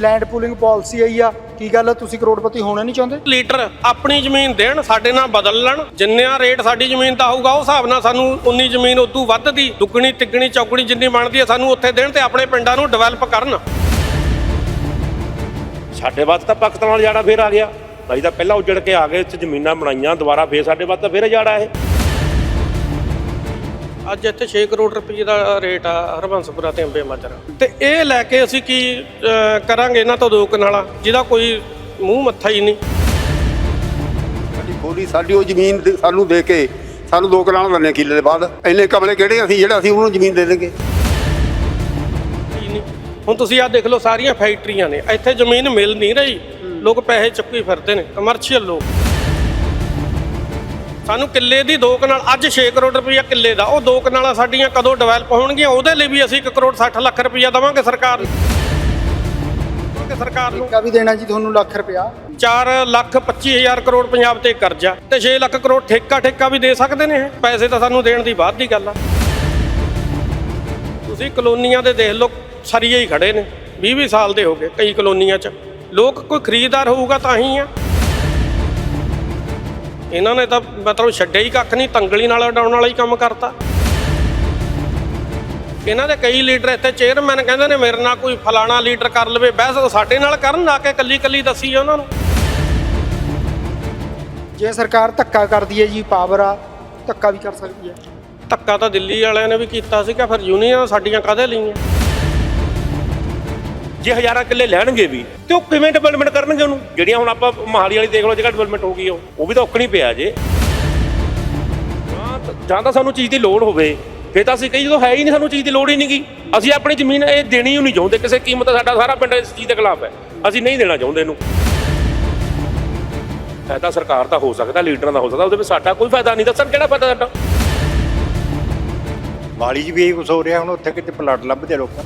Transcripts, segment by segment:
Land pooling policy ਆਈ ਆ ਕੀ ਗੱਲ ਆ, ਤੁਸੀਂ ਕਰੋੜਪਤੀ ਹੋਣਾ ਨਹੀਂ ਚਾਹੁੰਦੇ? ਲੀਟਰ ਆਪਣੀ ਜ਼ਮੀਨ ਦੇਣ ਸਾਡੇ ਨਾਲ ਬਦਲ ਲੈਣ। ਜਿੰਨਾ ਰੇਟ ਸਾਡੀ ਜ਼ਮੀਨ ਦਾ ਹੋਊਗਾ ਉਹ ਹਿਸਾਬ ਨਾਲ ਸਾਨੂੰ ਉਨੀ ਜ਼ਮੀਨ ਉਦੋਂ ਵੱਧ ਦੀ ਦੁੱਗਣੀ ਤਿੱਗਣੀ ਚੌਗਣੀ ਜਿੰਨੀ ਬਣਦੀ ਹੈ ਸਾਨੂੰ ਉੱਥੇ ਦੇਣ ਤੇ ਆਪਣੇ ਪਿੰਡਾਂ ਨੂੰ ਡਿਵੈਲਪ ਕਰਨ। ਸਾਡੇ ਵਾਸਤੇ ਤਾਂ ਪਾਕਿਸਤਾਨ ਨਾਲ ਜਾੜਾ ਫੇਰ ਆ ਗਿਆ। ਅਸੀਂ ਤਾਂ ਪਹਿਲਾਂ ਉੱਜੜ ਕੇ ਆ ਗਏ ਇੱਥੇ ਜ਼ਮੀਨਾਂ ਬਣਾਈਆਂ ਦੁਬਾਰਾ ਫੇਰ ਸਾਡੇ ਵਾਸਤੇ ਤਾਂ ਫੇਰ ਜਾੜਾ ਇਹ। ਅੱਜ ਇੱਥੇ 6 ਕਰੋੜ ਰੁਪਏ ਦਾ ਰੇਟ ਆ ਹਰਬੰਸਪੁਰਾ ਤੇ ਅੰਬੇ ਮਾਜਰਾ। ਤੇ ਇਹ ਲੈ ਕੇ ਅਸੀਂ ਕੀ ਕਰਾਂਗੇ ਇਹਨਾਂ ਤੋਂ ਦੋ ਕਨਾਲਾ? ਜਿਹਦਾ ਕੋਈ ਮੂੰਹ ਮੱਥਾ ਹੀ ਨਹੀਂ। ਸਾਡੀ ਖੋਲੀ ਸਾਡੀ ਉਹ ਜ਼ਮੀਨ ਸਾਨੂੰ ਦੇ ਕੇ ਸਾਨੂੰ ਦੋ ਕਨਾਲ ਦਿੰਨੇ ਕਿੱਲੇ ਦੇ ਬਾਅਦ। ਇੰਨੇ ਕਮਲੇ ਕਿਹੜੇ ਅਸੀਂ ਜਿਹੜਾ ਅਸੀਂ ਉਹਨੂੰ ਜ਼ਮੀਨ ਦੇ ਦੇਂਗੇ। ਹੁਣ ਤੁਸੀਂ ਆਹ ਦੇਖ ਲਓ ਸਾਰੀਆਂ ਫੈਕਟਰੀਆਂ ਨੇ। ਇੱਥੇ ਜ਼ਮੀਨ ਮਿਲ ਨਹੀਂ ਰਹੀ। ਲੋਕ ਪੈਸੇ ਚੱਕੀ ਫਿਰਦੇ ਨੇ। ਕਮਰਸ਼ੀਅਲ ਲੋਕ। ਸਾਨੂੰ ਕਿੱਲੇ ਦੀ ਦੋ ਕਨਾਲ ਅੱਜ 6 ਕਰੋੜ ਰੁਪਈਆ ਕਿੱਲੇ ਦਾ ਉਹ ਦੋ ਕਨਾਲਾਂ ਸਾਡੀਆਂ ਕਦੋਂ ਡਿਵੈਲਪ ਹੋਣਗੀਆਂ ਉਹਦੇ ਲਈ ਵੀ ਅਸੀਂ 1 ਕਰੋੜ 60 ਲੱਖ ਰੁਪਈਆ ਦੇਵਾਂਗੇ ਸਰਕਾਰ ਨੂੰ। ਸਰਕਾਰ ਨੂੰ। ਠੇਕਾ ਵੀ ਦੇਣਾ ਜੀ ਤੁਹਾਨੂੰ ਲੱਖ ਰੁਪਇਆ 4 ਲੱਖ 25 ਹਜ਼ਾਰ ਕਰੋੜ ਪੰਜਾਬ ਤੇ ਕਰਜ਼ਾ ਤੇ 6 ਲੱਖ ਕਰੋੜ ਠੇਕਾ ਠੇਕਾ ਵੀ ਦੇ ਸਕਦੇ ਨੇ ਪੈਸੇ ਤਾਂ ਸਾਨੂੰ ਦੇਣ ਦੀ ਬਾਅਦ ਦੀ ਗੱਲ ਆ। ਤੁਸੀਂ ਕਲੋਨੀਆਂ ਦੇ ਦੇਖ ਲਓ ਸਰੀਏ ਹੀ ਖੜੇ ਨੇ 20 20 ਸਾਲ ਦੇ ਹੋ ਗਏ ਕਈ ਕਲੋਨੀਆਂ 'ਚ। ਲੋਕ ਕੋਈ ਖਰੀਦਦਾਰ ਹੋਊਗਾ ਤਾਂ ਹੀ ਆ। ਇਹਨਾਂ ਨੇ ਤਾਂ ਮਤਲਬ ਛੱਡਿਆ ਹੀ ਕੱਖ ਨਹੀਂ ਤੰਗਲੀ ਨਾਲ ਉਡਾਉਣ ਵਾਲਾ ਹੀ ਕੰਮ ਕਰਤਾ। ਇਹਨਾਂ ਦੇ ਕਈ ਲੀਡਰ ਇੱਥੇ ਚੇਅਰਮੈਨ ਕਹਿੰਦੇ ਨੇ ਮੇਰੇ ਨਾਲ ਕੋਈ ਫਲਾਣਾ ਲੀਡਰ ਕਰ ਲਵੇ ਬਹਿਸ ਸਾਡੇ ਨਾਲ ਕਰਨ ਨਾ ਕੇ ਕੱਲੀ ਕੱਲੀ ਦੱਸੀ ਉਹਨਾਂ ਨੂੰ। ਜੇ ਸਰਕਾਰ ਧੱਕਾ ਕਰਦੀ ਹੈ ਜੀ ਪਾਵਰ ਆ ਧੱਕਾ ਵੀ ਕਰ ਸਕਦੀ ਹੈ। ਧੱਕਾ ਤਾਂ ਦਿੱਲੀ ਵਾਲਿਆਂ ਨੇ ਵੀ ਕੀਤਾ ਸੀਗਾ ਫਿਰ ਯੂਨੀਅਨ ਸਾਡੀਆਂ ਕਾਹਦੇ ਲਈਆਂ? ਜੇ ਹਜ਼ਾਰਾਂ ਕਿੱਲੇ ਲੈਣਗੇ ਵੀ, ਤੇ ਉਹ ਕਿਵੇਂ ਡਿਵੈਲਪਮੈਂਟ ਕਰਨਗੇ ਉਹਨੂੰ? ਜਿਹੜੀਆਂ ਹੁਣ ਆਪਾਂ ਮਹਾਲੀ ਵਾਲੀ ਦੇਖ ਲਓ ਜਿਹੜਾ ਡਿਵੈਲਪਮੈਂਟ ਹੋ ਗਈ ਉਹ ਉਹ ਵੀ ਤਾਂ ਔਕਣੀ ਪਿਆ ਜੇ। ਜਾਂ ਤਾਂ ਸਾਨੂੰ ਚੀਜ਼ ਦੀ ਲੋੜ ਹੋਵੇ, ਫਿਰ ਤਾਂ ਅਸੀਂ ਕਹੀ ਜਦੋਂ ਹੈ ਹੀ ਨਹੀਂ ਸਾਨੂੰ ਚੀਜ਼ ਦੀ ਲੋੜ ਹੀ ਨਹੀਂਗੀ ਅਸੀਂ ਆਪਣੀ ਜ਼ਮੀਨ ਇਹ ਦੇਣੀ ਹੀ ਨਹੀਂ ਚਾਹੁੰਦੇ, ਕਿਸੇ ਕੀਮਤ ਸਾਡਾ ਸਾਰਾ ਪਿੰਡ ਇਸ ਚੀਜ਼ ਦੇ ਖਿਲਾਫ ਹੈ। ਅਸੀਂ ਨਹੀਂ ਦੇਣਾ ਚਾਹੁੰਦੇ ਇਹਨੂੰ। ਫਾਇਦਾ ਸਰਕਾਰ ਦਾ ਹੋ ਸਕਦਾ, ਲੀਡਰਾਂ ਦਾ ਹੋ ਸਕਦਾ, ਉਹਦੇ ਵਿੱਚ ਸਾਡਾ ਕੋਈ ਫਾਇਦਾ ਨਹੀਂ। ਦੱਸਣ ਕਿਹੜਾ ਫਾਇਦਾ ਸਾਡਾ? ਵਾਲੀ 'ਚ ਵੀ ਇਹੀ ਕੁਛ ਹੋ ਰਿਹਾ, ਹੁਣ ਉੱਥੇ ਕਿਤੇ ਪਲਾਟ ਲੱਭਦੇ ਲੋਕਾਂ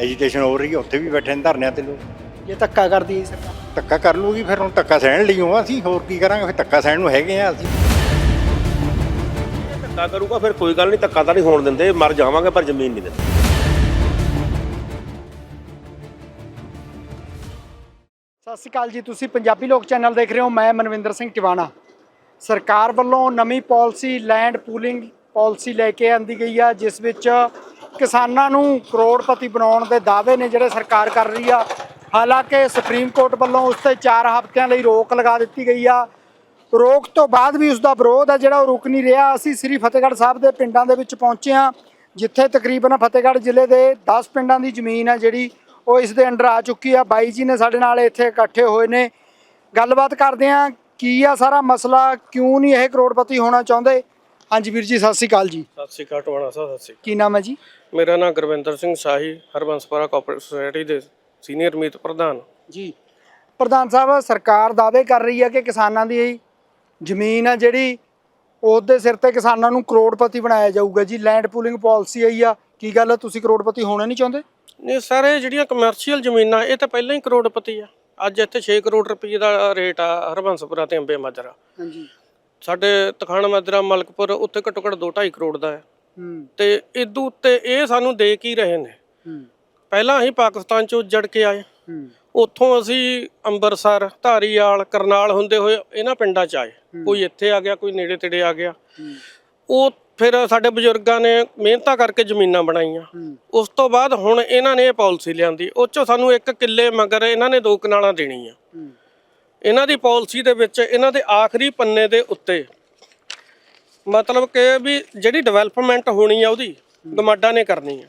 ਐਜੀਟੇਸ਼ਨ ਹੋ ਰਹੀ ਹੈ ਉੱਥੇ ਵੀ ਬੈਠੇ ਨੇ ਧਰਨਿਆਂ ਤੇ ਲੋਕ। ਜੇ ਧੱਕਾ ਕਰਦੀ ਹੈ ਸਰਕਾਰ। ਧੱਕਾ ਕਰ ਲੂਗੀ ਫਿਰ ਹੁਣ ਧੱਕਾ ਸਹਿਣ ਲਈ ਹੋ ਅਸੀਂ ਹੋਰ ਕੀ ਕਰਾਂਗੇ? ਫਿਰ ਧੱਕਾ ਸਹਿਣ ਨੂੰ ਹੈਗੇ ਆ ਅਸੀਂ। ਧੱਕਾ ਕਰੂਗਾ ਫਿਰ ਕੋਈ ਗੱਲ ਨਹੀਂ ਧੱਕਾ ਤਾਂ ਨਹੀਂ ਹੋਣ ਦਿੰਦੇ ਮਰ ਜਾਵਾਂਗੇ ਪਰ ਜ਼ਮੀਨ ਨਹੀਂ ਦਿੰਦੇ। ਸਤਿ ਸ਼੍ਰੀ ਅਕਾਲ ਜੀ ਤੁਸੀਂ ਪੰਜਾਬੀ ਲੋਕ ਚੈਨਲ ਦੇਖ ਰਹੇ ਹੋ ਮੈਂ ਮਨਵਿੰਦਰ ਸਿੰਘ ਟਿਵਾਣਾ। ਸਰਕਾਰ ਵੱਲੋਂ ਨਵੀਂ ਪਾਲਿਸੀ ਲੈਂਡ ਪੂਲਿੰਗ ਪਾਲਿਸੀ ਲੈ ਕੇ ਆਂਦੀ ਗਈ ਆ ਜਿਸ ਵਿੱਚ ਕਿਸਾਨਾਂ ਨੂੰ ਕਰੋੜਪਤੀ ਬਣਾਉਣ ਦੇ ਦਾਅਵੇ ਨੇ ਜਿਹੜੇ ਸਰਕਾਰ ਕਰ ਰਹੀ ਆ। ਹਾਲਾਂਕਿ ਸੁਪਰੀਮ ਕੋਰਟ ਵੱਲੋਂ ਉਸ ਤੇ 4 ਹਫ਼ਤਿਆਂ ਲਈ ਰੋਕ ਲਗਾ ਦਿੱਤੀ ਗਈ ਆ। ਰੋਕ ਤੋਂ ਬਾਅਦ ਵੀ ਉਸ ਦਾ ਵਿਰੋਧ ਆ ਜਿਹੜਾ ਉਹ ਰੁਕ ਨਹੀਂ ਰਿਹਾ। ਅਸੀਂ ਸ੍ਰੀ ਫਤਿਹਗੜ੍ਹ ਸਾਹਿਬ ਦੇ ਪਿੰਡਾਂ ਦੇ ਵਿੱਚ ਪਹੁੰਚੇ ਹਾਂ ਜਿੱਥੇ ਤਕਰੀਬਨ ਫਤਿਹਗੜ੍ਹ ਜ਼ਿਲ੍ਹੇ ਦੇ 10 ਪਿੰਡਾਂ ਦੀ ਜ਼ਮੀਨ ਆ ਜਿਹੜੀ ਉਹ ਇਸ ਦੇ ਅੰਡਰ ਆ ਚੁੱਕੀ ਆ। ਬਾਈ ਜੀ ਨੇ ਸਾਡੇ ਨਾਲ ਇੱਥੇ ਇਕੱਠੇ ਹੋਏ ਨੇ। ਗੱਲਬਾਤ ਕਰਦੇ ਆ ਕੀ ਆ ਸਾਰਾ ਮਸਲਾ? ਕਿਉਂ ਨਹੀਂ ਇਹ ਕਰੋੜਪਤੀ ਹੋਣਾ ਚਾਹੁੰਦੇ? ਹਾਂਜੀ ਵੀਰ ਜੀ ਸਤਿ ਸ਼੍ਰੀ ਅਕਾਲ ਜੀ। ਸਤਿ ਸ਼੍ਰੀ ਅਕਾਲ ਟਵਾਣਾ ਸਾਹਿਬ ਸਤਿ ਸ਼੍ਰੀ ਕੀ ਨਾਮ ਹੈ ਜੀ? ਅਕਾਲ ਮੇਰਾ ਨਾਮ ਗੁਰਵਿੰਦਰ ਸਿੰਘ ਸ਼ਾਹੀ ਹਰਬੰਸਪੁਰਾ ਕੋਆਪਰੇਟਿਵ ਸੁਸਾਇਟੀ ਦੇ ਸੀਨੀਅਰ ਮੀਤ ਪ੍ਰਧਾਨ। ਜੀ ਪ੍ਰਧਾਨ ਸਾਹਿਬ ਸਰਕਾਰ ਦਾਅਵੇ ਕਰ ਰਹੀ ਹੈ ਕਿ ਕਿਸਾਨਾਂ ਦੀ ਜ਼ਮੀਨ ਆ ਜਿਹੜੀ ਉਹਦੇ ਸਿਰ ਤੇ ਕਿਸਾਨਾਂ ਨੂੰ ਕਰੋੜਪਤੀ ਬਣਾਇਆ ਜਾਊਗਾ ਜੀ। ਲੈਂਡ ਪੂਲਿੰਗ ਪਾਲਿਸੀ ਆਈ ਆ। ਕੀ ਗੱਲ ਆ? ਤੁਸੀਂ ਕਰੋੜਪਤੀ ਹੋਣਾ ਨਹੀਂ ਚਾਹੁੰਦੇ? ਨਹੀਂ ਸਰ ਇਹ ਜਿਹੜੀਆਂ ਕਮਰਸ਼ੀਅਲ ਜ਼ਮੀਨਾਂ ਇਹ ਤਾਂ ਪਹਿਲਾਂ ਹੀ ਕਰੋੜਪਤੀ ਆ। ਅੱਜ ਇੱਥੇ 6 ਕਰੋੜ ਰੁਪਏ ਦਾ ਰੇਟ ਆ ਹਰਬੰਸਪੁਰਾ ਤੇ ਅੰਬੇ ਮਾਜਰਾ ਹਾਂਜੀ। ਸਾਡੇ ਤਖਾਣ ਮਾਜਰਾ ਮਲਕਪੁਰ ਉੱਥੇ ਘੱਟੋ ਘੱਟ 2.5 ਕਰੋੜ ਦਾ ਹੈ ਹੂੰ। ਤੇ ਇਦੋਂ ਉੱਤੇ ਇਹ ਸਾਨੂੰ ਦੇ ਕੀ ਰਹੇ ਨੇ? ਪਹਿਲਾਂ ਅਸੀਂ ਪਾਕਿਸਤਾਨ ਚੋਂ ਉੱਜੜ ਕੇ ਆਏ। ਉੱਥੋਂ ਅਸੀਂ ਅੰਮ੍ਰਿਤਸਰ ਧਾਰੀਵਾਲ ਕਰਨਾਲ ਹੁੰਦੇ ਹੋਏ ਇਹਨਾਂ ਪਿੰਡਾਂ 'ਚ ਆਏ। ਕੋਈ ਇੱਥੇ ਆ ਗਿਆ ਕੋਈ ਨੇੜੇ ਤੇੜੇ ਆ ਗਿਆ। ਉਹ ਫਿਰ ਸਾਡੇ ਬਜ਼ੁਰਗਾਂ ਨੇ ਮਿਹਨਤਾਂ ਕਰਕੇ ਜ਼ਮੀਨਾਂ ਬਣਾਈਆਂ। ਉਸ ਤੋਂ ਬਾਅਦ ਹੁਣ ਇਹਨਾਂ ਨੇ ਇਹ ਪਾਲਿਸੀ ਲਿਆਂਦੀ। ਉਹ 'ਚੋਂ ਸਾਨੂੰ ਇੱਕ ਕਿੱਲੇ ਮਗਰ ਇਹਨਾਂ ਨੇ ਦੋ ਕਨਾਲਾਂ ਦੇਣੀਆਂ। ਇਹਨਾਂ ਦੀ ਪਾਲਿਸੀ ਦੇ ਵਿੱਚ ਇਹਨਾਂ ਦੇ ਆਖਰੀ ਪੰਨੇ ਦੇ ਉੱਤੇ ਮਤਲਬ ਕਿ ਵੀ ਜਿਹੜੀ ਡਿਵੈਲਪਮੈਂਟ ਹੋਣੀ ਆ ਉਹਦੀ ਗਮਾਡਾ ਨੇ ਕਰਨੀ ਆ।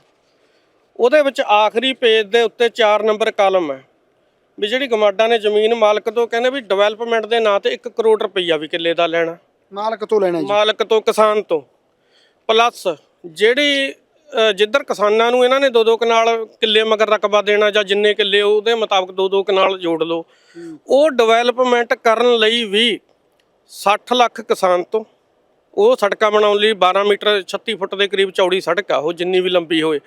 ਉਹਦੇ ਵਿੱਚ ਆਖਰੀ ਪੇਜ ਦੇ ਉੱਤੇ 4 ਨੰਬਰ ਕਾਲਮ ਹੈ ਵੀ ਜਿਹੜੀ ਗਮਾਡਾ ਨੇ ਜ਼ਮੀਨ ਮਾਲਕ ਤੋਂ ਕਹਿੰਦੇ ਵੀ ਡਿਵੈਲਪਮੈਂਟ ਦੇ ਨਾਂ ਤੇ 1 ਕਰੋੜ ਰੁਪਈਆ ਵੀ ਕਿੱਲੇ ਦਾ ਲੈਣਾ। ਮਾਲਕ ਤੋਂ ਲੈਣਾ ਜੀ। ਮਾਲਕ ਤੋਂ ਕਿਸਾਨ ਤੋਂ। ਪਲੱਸ ਜਿਹੜੀ ਜਿੱਧਰ ਕਿਸਾਨਾਂ ਨੂੰ ਇਹਨਾਂ ਨੇ ਦੋ ਦੋ ਕਨਾਲ ਕਿੱਲੇ ਮਗਰ ਰਕਬਾ ਦੇਣਾ ਜਾਂ ਜਿੰਨੇ ਕਿੱਲੇ ਉਹਦੇ ਮੁਤਾਬਕ ਦੋ ਦੋ ਕਨਾਲ ਜੋੜ ਲਓ। ਉਹ ਡਿਵੈਲਪਮੈਂਟ ਕਰਨ ਲਈ ਵੀ 60 ਲੱਖ ਕਿਸਾਨ ਤੋਂ ਉਹ ਸੜਕਾਂ ਬਣਾਉਣ ਲਈ 12 ਮੀਟਰ 36 ਫੁੱਟ ਦੇ ਕਰੀਬ ਚੌੜੀ ਸੜਕ ਆ ਉਹ ਜਿੰਨੀ ਵੀ ਲੰਬੀ ਹੋਏ।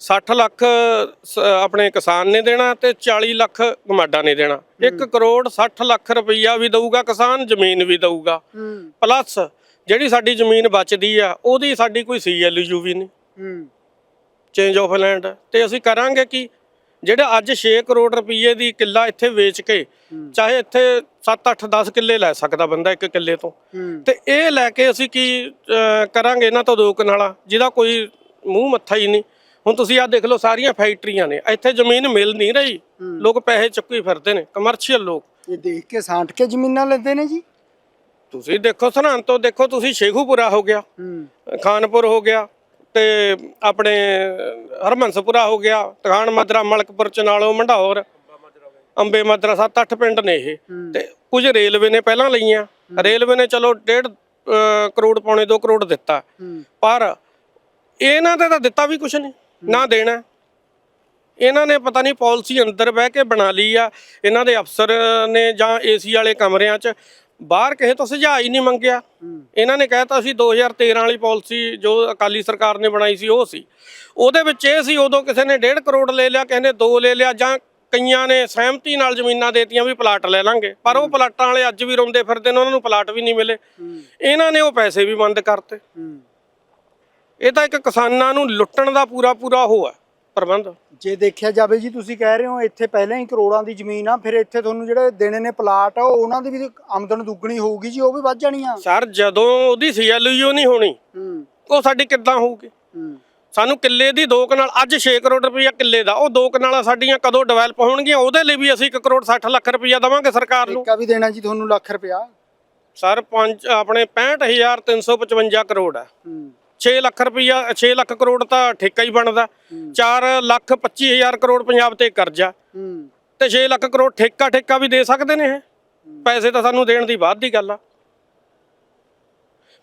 60 ਲੱਖ ਸ- ਆਪਣੇ ਕਿਸਾਨ ਨੇ ਦੇਣਾ ਤੇ 40 ਲੱਖ ਗਮਾਡਾ ਨੇ ਦੇਣਾ। 1 ਕਰੋੜ 60 ਲੱਖ ਰੁਪਈਆ ਵੀ ਦਊਗਾ ਕਿਸਾਨ ਜ਼ਮੀਨ ਵੀ ਦਊਗਾ। ਹੂੰ। ਪਲੱਸ ਜਿਹੜੀ ਸਾਡੀ ਜ਼ਮੀਨ ਬਚਦੀ ਆ ਉਹਦੀ ਸਾਡੀ ਕੋਈ ਸੀਐਲਯੂ ਵੀ ਨਹੀਂ। ਹੂੰ। ਚੇਂਜ ਆਫ ਲੈਂਡ ਤੇ ਅਸੀਂ ਕਰਾਂਗੇ ਕੀ? ਜਿਹੜੇ ਅੱਜ 6 ਕਰੋੜ ਰੁਪਏ ਦੀ ਕਿੱਲਾ ਇੱਥੇ ਵੇਚ ਕੇ ਚਾਹੇ ਇੱਥੇ 7 8 10 ਕਿੱਲੇ ਲੈ ਸਕਦਾ ਬੰਦਾ ਇੱਕ ਕਿੱਲੇ ਤੋਂ। ਤੇ ਇਹ ਲੈ ਕੇ ਅਸੀਂ ਕੀ ਕਰਾਂਗੇ ਇਹਨਾਂ ਤੋਂ ਦੋ ਕਨਾਲਾ ਜਿਹਦਾ ਕੋਈ ਮੂੰਹ ਮੱਥਾ ਹੀ ਨਹੀਂ। ਹੁਣ ਤੁਸੀਂ ਆਹ ਦੇਖ ਲਓ ਸਾਰੀਆਂ ਫੈਕਟਰੀਆਂ ਨੇ। ਇੱਥੇ ਜ਼ਮੀਨ ਮਿਲ ਨਹੀਂ ਰਹੀ। ਲੋਕ ਪੈਸੇ ਚੁੱਕੀ ਫਿਰਦੇ ਨੇ ਕਮਰਸ਼ੀਅਲ ਲੋਕ। ਇਹ ਦੇਖ ਕੇ ਸਾਂਟ ਕੇ ਜ਼ਮੀਨਾਂ ਲੈਂਦੇ ਨੇ ਜੀ। ਤੁਸੀਂ ਦੇਖੋ ਸਰਹੰਦ ਤੋਂ ਦੇਖੋ ਤੁਸੀਂ ਸ਼ੇਖੂਪੁਰਾ ਹੋ ਗਿਆ ਖਾਨਪੁਰ ਹੋ ਗਿਆ ਤੇ ਆਪਣੇ ਹਰਮੰਸਪੁਰਾ ਹੋ ਗਿਆ ਟਿਕਾਣ ਮਦਰਾ ਮਲਕਪੁਰ ਚਨਾਲੋ ਮੰਡੌਰ ਅੰਬੇ ਮਦਰਾ ਸੱਤ ਅੱਠ ਪਿੰਡ ਨੇ ਇਹ। ਤੇ ਕੁਝ ਰੇਲਵੇ ਨੇ ਪਹਿਲਾਂ ਲਈਆਂ। ਰੇਲਵੇ ਨੇ ਚਲੋ ਡੇਢ ਅਹ, ਕਰੋੜ ਪੌਣੇ 2 ਕਰੋੜ ਦਿੱਤਾ। ਪਰ ਇਹਨਾਂ ਤੇ ਤਾਂ ਦਿੱਤਾ ਵੀ ਕੁਝ ਨਹੀਂ ਨਾ ਦੇਣਾ। ਇਹਨਾਂ ਨੇ ਪਤਾ ਨਹੀਂ ਪਾਲਿਸੀ ਅੰਦਰ ਬਹਿ ਕੇ ਬਣਾ ਲਈ ਆ। ਇਹਨਾਂ ਦੇ ਅਫਸਰ ਨੇ ਜਾਂ ਏਸੀ ਵਾਲੇ ਕਮਰਿਆਂ 'ਚ ਬਾਹਰ ਕਿਸੇ ਤੋਂ ਸੁਝਾਅ ਹੀ ਨਹੀਂ ਮੰਗਿਆ। ਇਹਨਾਂ ਨੇ ਕਹਿਤਾ ਸੀ 2013 ਵਾਲੀ ਪਾਲਿਸੀ ਜੋ ਅਕਾਲੀ ਸਰਕਾਰ ਨੇ ਬਣਾਈ ਸੀ ਉਹ ਸੀ। ਉਹਦੇ ਵਿੱਚ ਇਹ ਸੀ ਉਦੋਂ ਕਿਸੇ ਨੇ 1.5 ਕਰੋੜ ਲੈ ਲਿਆ ਕਿਸੇ ਨੇ 2 ਲੈ ਲਿਆ ਜਾਂ ਕਈਆਂ ਨੇ ਸਹਿਮਤੀ ਨਾਲ ਜ਼ਮੀਨਾਂ ਦੇਤੀਆਂ ਵੀ ਪਲਾਟ ਲੈ ਲਾਂਗੇ। ਪਰ ਉਹ ਪਲਾਟਾਂ ਵਾਲੇ ਅੱਜ ਵੀ ਰੋਂਦੇ ਫਿਰਦੇ ਨੇ ਉਹਨਾਂ ਨੂੰ ਪਲਾਟ ਵੀ ਨਹੀਂ ਮਿਲੇ। ਇਹਨਾਂ ਨੇ ਉਹ ਪੈਸੇ ਵੀ ਬੰਦ ਕਰਤੇ। ਹੂੰ। ਇਹ ਤਾਂ ਇੱਕ ਕਿਸਾਨਾਂ ਨੂੰ ਲੁੱਟਣ ਦਾ ਪੂਰਾ ਪੂਰਾ ਉਹ ਹੈ। ਪ੍ਰਬੰਧ? ਜੇ ਦੇਖਿਆ ਜਾਵੇ ਜੀ ਤੁਸੀਂ ਕਹਿ ਰਹੇ ਹੋ ਇੱਥੇ ਪਹਿਲਾਂ ਹੀ ਕਰੋੜਾਂ ਦੀ ਜ਼ਮੀਨ ਆ ਫਿਰ ਇੱਥੇ ਤੁਹਾਨੂੰ ਜਿਹੜੇ ਦੇਣੇ ਨੇ ਪਲਾਟ ਉਹ ਉਹਨਾਂ ਦੀ ਵੀ ਆਮਦਨ ਦੁੱਗਣੀ ਹੋਊਗੀ ਜੀ ਉਹ ਵੀ ਵੱਧ ਜਾਣੀਆਂ ਸਰ ਜਦੋਂ ਉਹਦੀ ਸੀਐਲਯੂ ਨਹੀਂ ਹੋਣੀ ਹੂੰ। ਉਹ ਸਾਡੀ ਕਿੱਦਾਂ ਹੋਊਗੀ? ਹੂੰ। ਸਾਨੂੰ ਕਿੱਲੇ ਦੀ ਦੋ ਕਨਾਲ ਅੱਜ 6 ਕਰੋੜ ਰੁਪਈਆ ਕਿੱਲੇ ਦਾ ਉਹ ਦੋ ਕਨਾਲਾਂ ਸਾਡੀਆਂ ਕਦੋਂ ਡਿਵੈਲਪ ਹੋਣਗੀਆਂ ਉਹਦੇ ਲਈ ਵੀ ਅਸੀਂ 1 ਕਰੋੜ 60 ਲੱਖ ਰੁਪਈਆ ਦਵਾਂਗੇ ਸਰਕਾਰ ਨੂੰ। ਠੇਕਾ ਵੀ ਦੇਣਾ ਜੀ ਤੁਹਾਨੂੰ ਲੱਖ ਰੁਪਇਆ। ਸਰ ਪੰਜ ਆਪਣੇ 65355 ਕਰੋੜ ਹੈ ਹੂੰ। 6 ਲੱਖ ਰੁਪਈਆ 6 ਲੱਖ ਕਰੋੜ ਤਾਂ ਠੇਕਾ ਹੀ ਬਣਦਾ। 4 ਲੱਖ 25 ਹਜ਼ਾਰ ਕਰੋੜ ਪੰਜਾਬ ਤੇ ਕਰਜ਼ਾ। ਤੇ 6 ਲੱਖ ਕਰੋੜ ਠੇਕਾ ਠੇਕਾ ਵੀ ਦੇ ਸਕਦੇ ਨੇ ਇਹ? ਪੈਸੇ ਤਾਂ ਸਾਨੂੰ ਦੇਣ ਦੀ ਬਾਅਦ ਦੀ ਗੱਲ ਆ।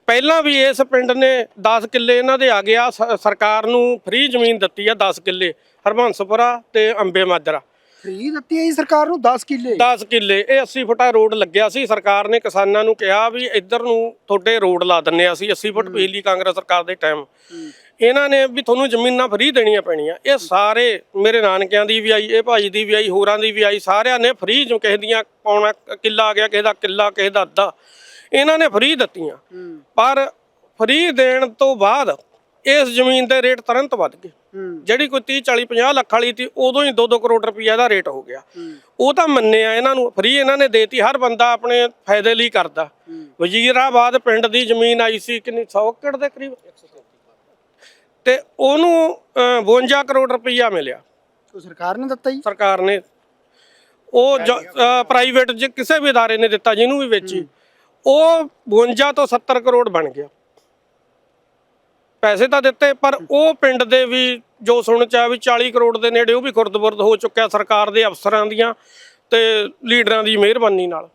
ਪਹਿਲਾਂ ਵੀ ਇਸ ਪਿੰਡ ਨੇ 10 ਕਿੱਲੇ ਇਹਨਾਂ ਦੇ ਆ ਗਿਆ ਸਰਕਾਰ ਨੂੰ ਫ੍ਰੀ ਜ਼ਮੀਨ ਦਿੱਤੀ ਆ 10 ਕਿੱਲੇ। ਹਰਬੰਸਪੁਰਾ ਤੇ ਅੰਬੇ ਮਾਜਰਾ। ਫ੍ਰੀ ਦਿੱਤੀ ਹੈ ਸਰਕਾਰ ਨੂੰ? 10 ਕਿੱਲੇ। 10 ਕਿੱਲੇ। ਇਹ 80 ਫੁੱਟਾ ਰੋਡ ਲੱਗਿਆ ਸੀ। ਸਰਕਾਰ ਨੇ ਕਿਸਾਨਾਂ ਨੂੰ ਕਿਹਾ ਵੀ ਇੱਧਰ ਨੂੰ ਤੁਹਾਡੇ ਰੋਡ ਲਾ ਦਿੰਨੇ ਆ ਅਸੀਂ। 80 ਫੁੱਟ ਪਿਛਲੀ ਕਾਂਗਰਸ ਸਰਕਾਰ ਦੇ ਟਾਈਮ। ਇਹਨਾਂ ਨੇ ਵੀ ਤੁਹਾਨੂੰ ਜ਼ਮੀਨਾਂ ਫ੍ਰੀ ਦੇਣੀਆਂ ਪੈਣੀਆਂ। ਇਹ ਸਾਰੇ ਮੇਰੇ ਨਾਨਕਿਆਂ ਦੀ ਵੀ ਆਈ ਇਹ ਭਾਈ ਦੀ ਵੀ ਆਈ ਹੋਰਾਂ ਦੀ ਵੀ ਆਈ। ਸਾਰਿਆਂ ਨੇ ਫ੍ਰੀ ਜੋ ਕਿਸੇ ਦੀਆਂ ਪੌਣਾ ਕਿੱਲਾ ਆ ਗਿਆ ਕਿਸੇ ਦਾ ਕਿੱਲਾ ਕਿਸੇ ਦਾ ਅੱਧਾ। ਇਹਨਾਂ ਨੇ ਫ੍ਰੀ ਦਿੱਤੀਆਂ। ਪਰ ਫ੍ਰੀ ਦੇਣ ਤੋਂ ਬਾਅਦ ਇਸ ਜ਼ਮੀਨ ਦੇ ਰੇਟ ਤੁਰੰਤ ਵੱਧ ਗਏ। ਜਿਹੜੀ ਕੋਈ 30 40 50 ਲੱਖ ਵਾਲੀ ਸੀ ਉਦੋਂ ਹੀ 2-2 ਕਰੋੜ ਰੁਪਈਆ ਦਾ ਰੇਟ ਹੋ ਗਿਆ ਹੂੰ ਉਹ ਤਾਂ ਮੰਨਿਆ ਇਹਨਾਂ ਨੂੰ ਫ੍ਰੀ ਇਹਨਾਂ ਨੇ ਦੇਤੀ ਹਰ ਬੰਦਾ ਆਪਣੇ ਫਾਇਦੇ ਲਈ ਕਰਦਾ ਵਜ਼ੀਰਾਬਾਦ ਪਿੰਡ ਦੀ ਜ਼ਮੀਨ ਆਈ ਸੀ ਕਿੰਨੀ 100 ਏਕੜ ਦੇ ਕਰੀਬ ਤੇ ਉਹਨੂੰ ਅਹ, 52 ਕਰੋੜ ਰੁਪਈਆ ਮਿਲਿਆ ਉਹ ਸਰਕਾਰ ਨੇ ਦਿੱਤਾ ਜੀ ਸਰਕਾਰ ਨੇ ਉਹ ਪ੍ਰਾਈਵੇਟ ਜੇ ਕਿਸੇ ਵੀ ادارے ਨੇ ਦਿੱਤਾ ਜਿਹਨੂੰ ਵੀ ਵੇਚੀ ਉਹ 52 ਤੋਂ 70 ਕਰੋੜ ਬਣ ਗਿਆ ਪੈਸੇ ਤਾਂ ਦਿੱਤੇ ਪਰ ਉਹ ਪਿੰਡ ਦੇ ਵੀ ਜੋ ਸੁਣ ਚ ਆਇਆ ਵੀ 40 ਕਰੋੜ ਦੇ ਨੇੜੇ ਉਹ ਵੀ ਖੁਰਦ-ਬੁਰਦ ਹੋ ਚੁੱਕਿਆ ਸਰਕਾਰ ਦੇ ਅਫਸਰਾਂ ਦੀਆਂ ਤੇ ਲੀਡਰਾਂ ਦੀ ਮਿਹਰਬਾਨੀ ਨਾਲ।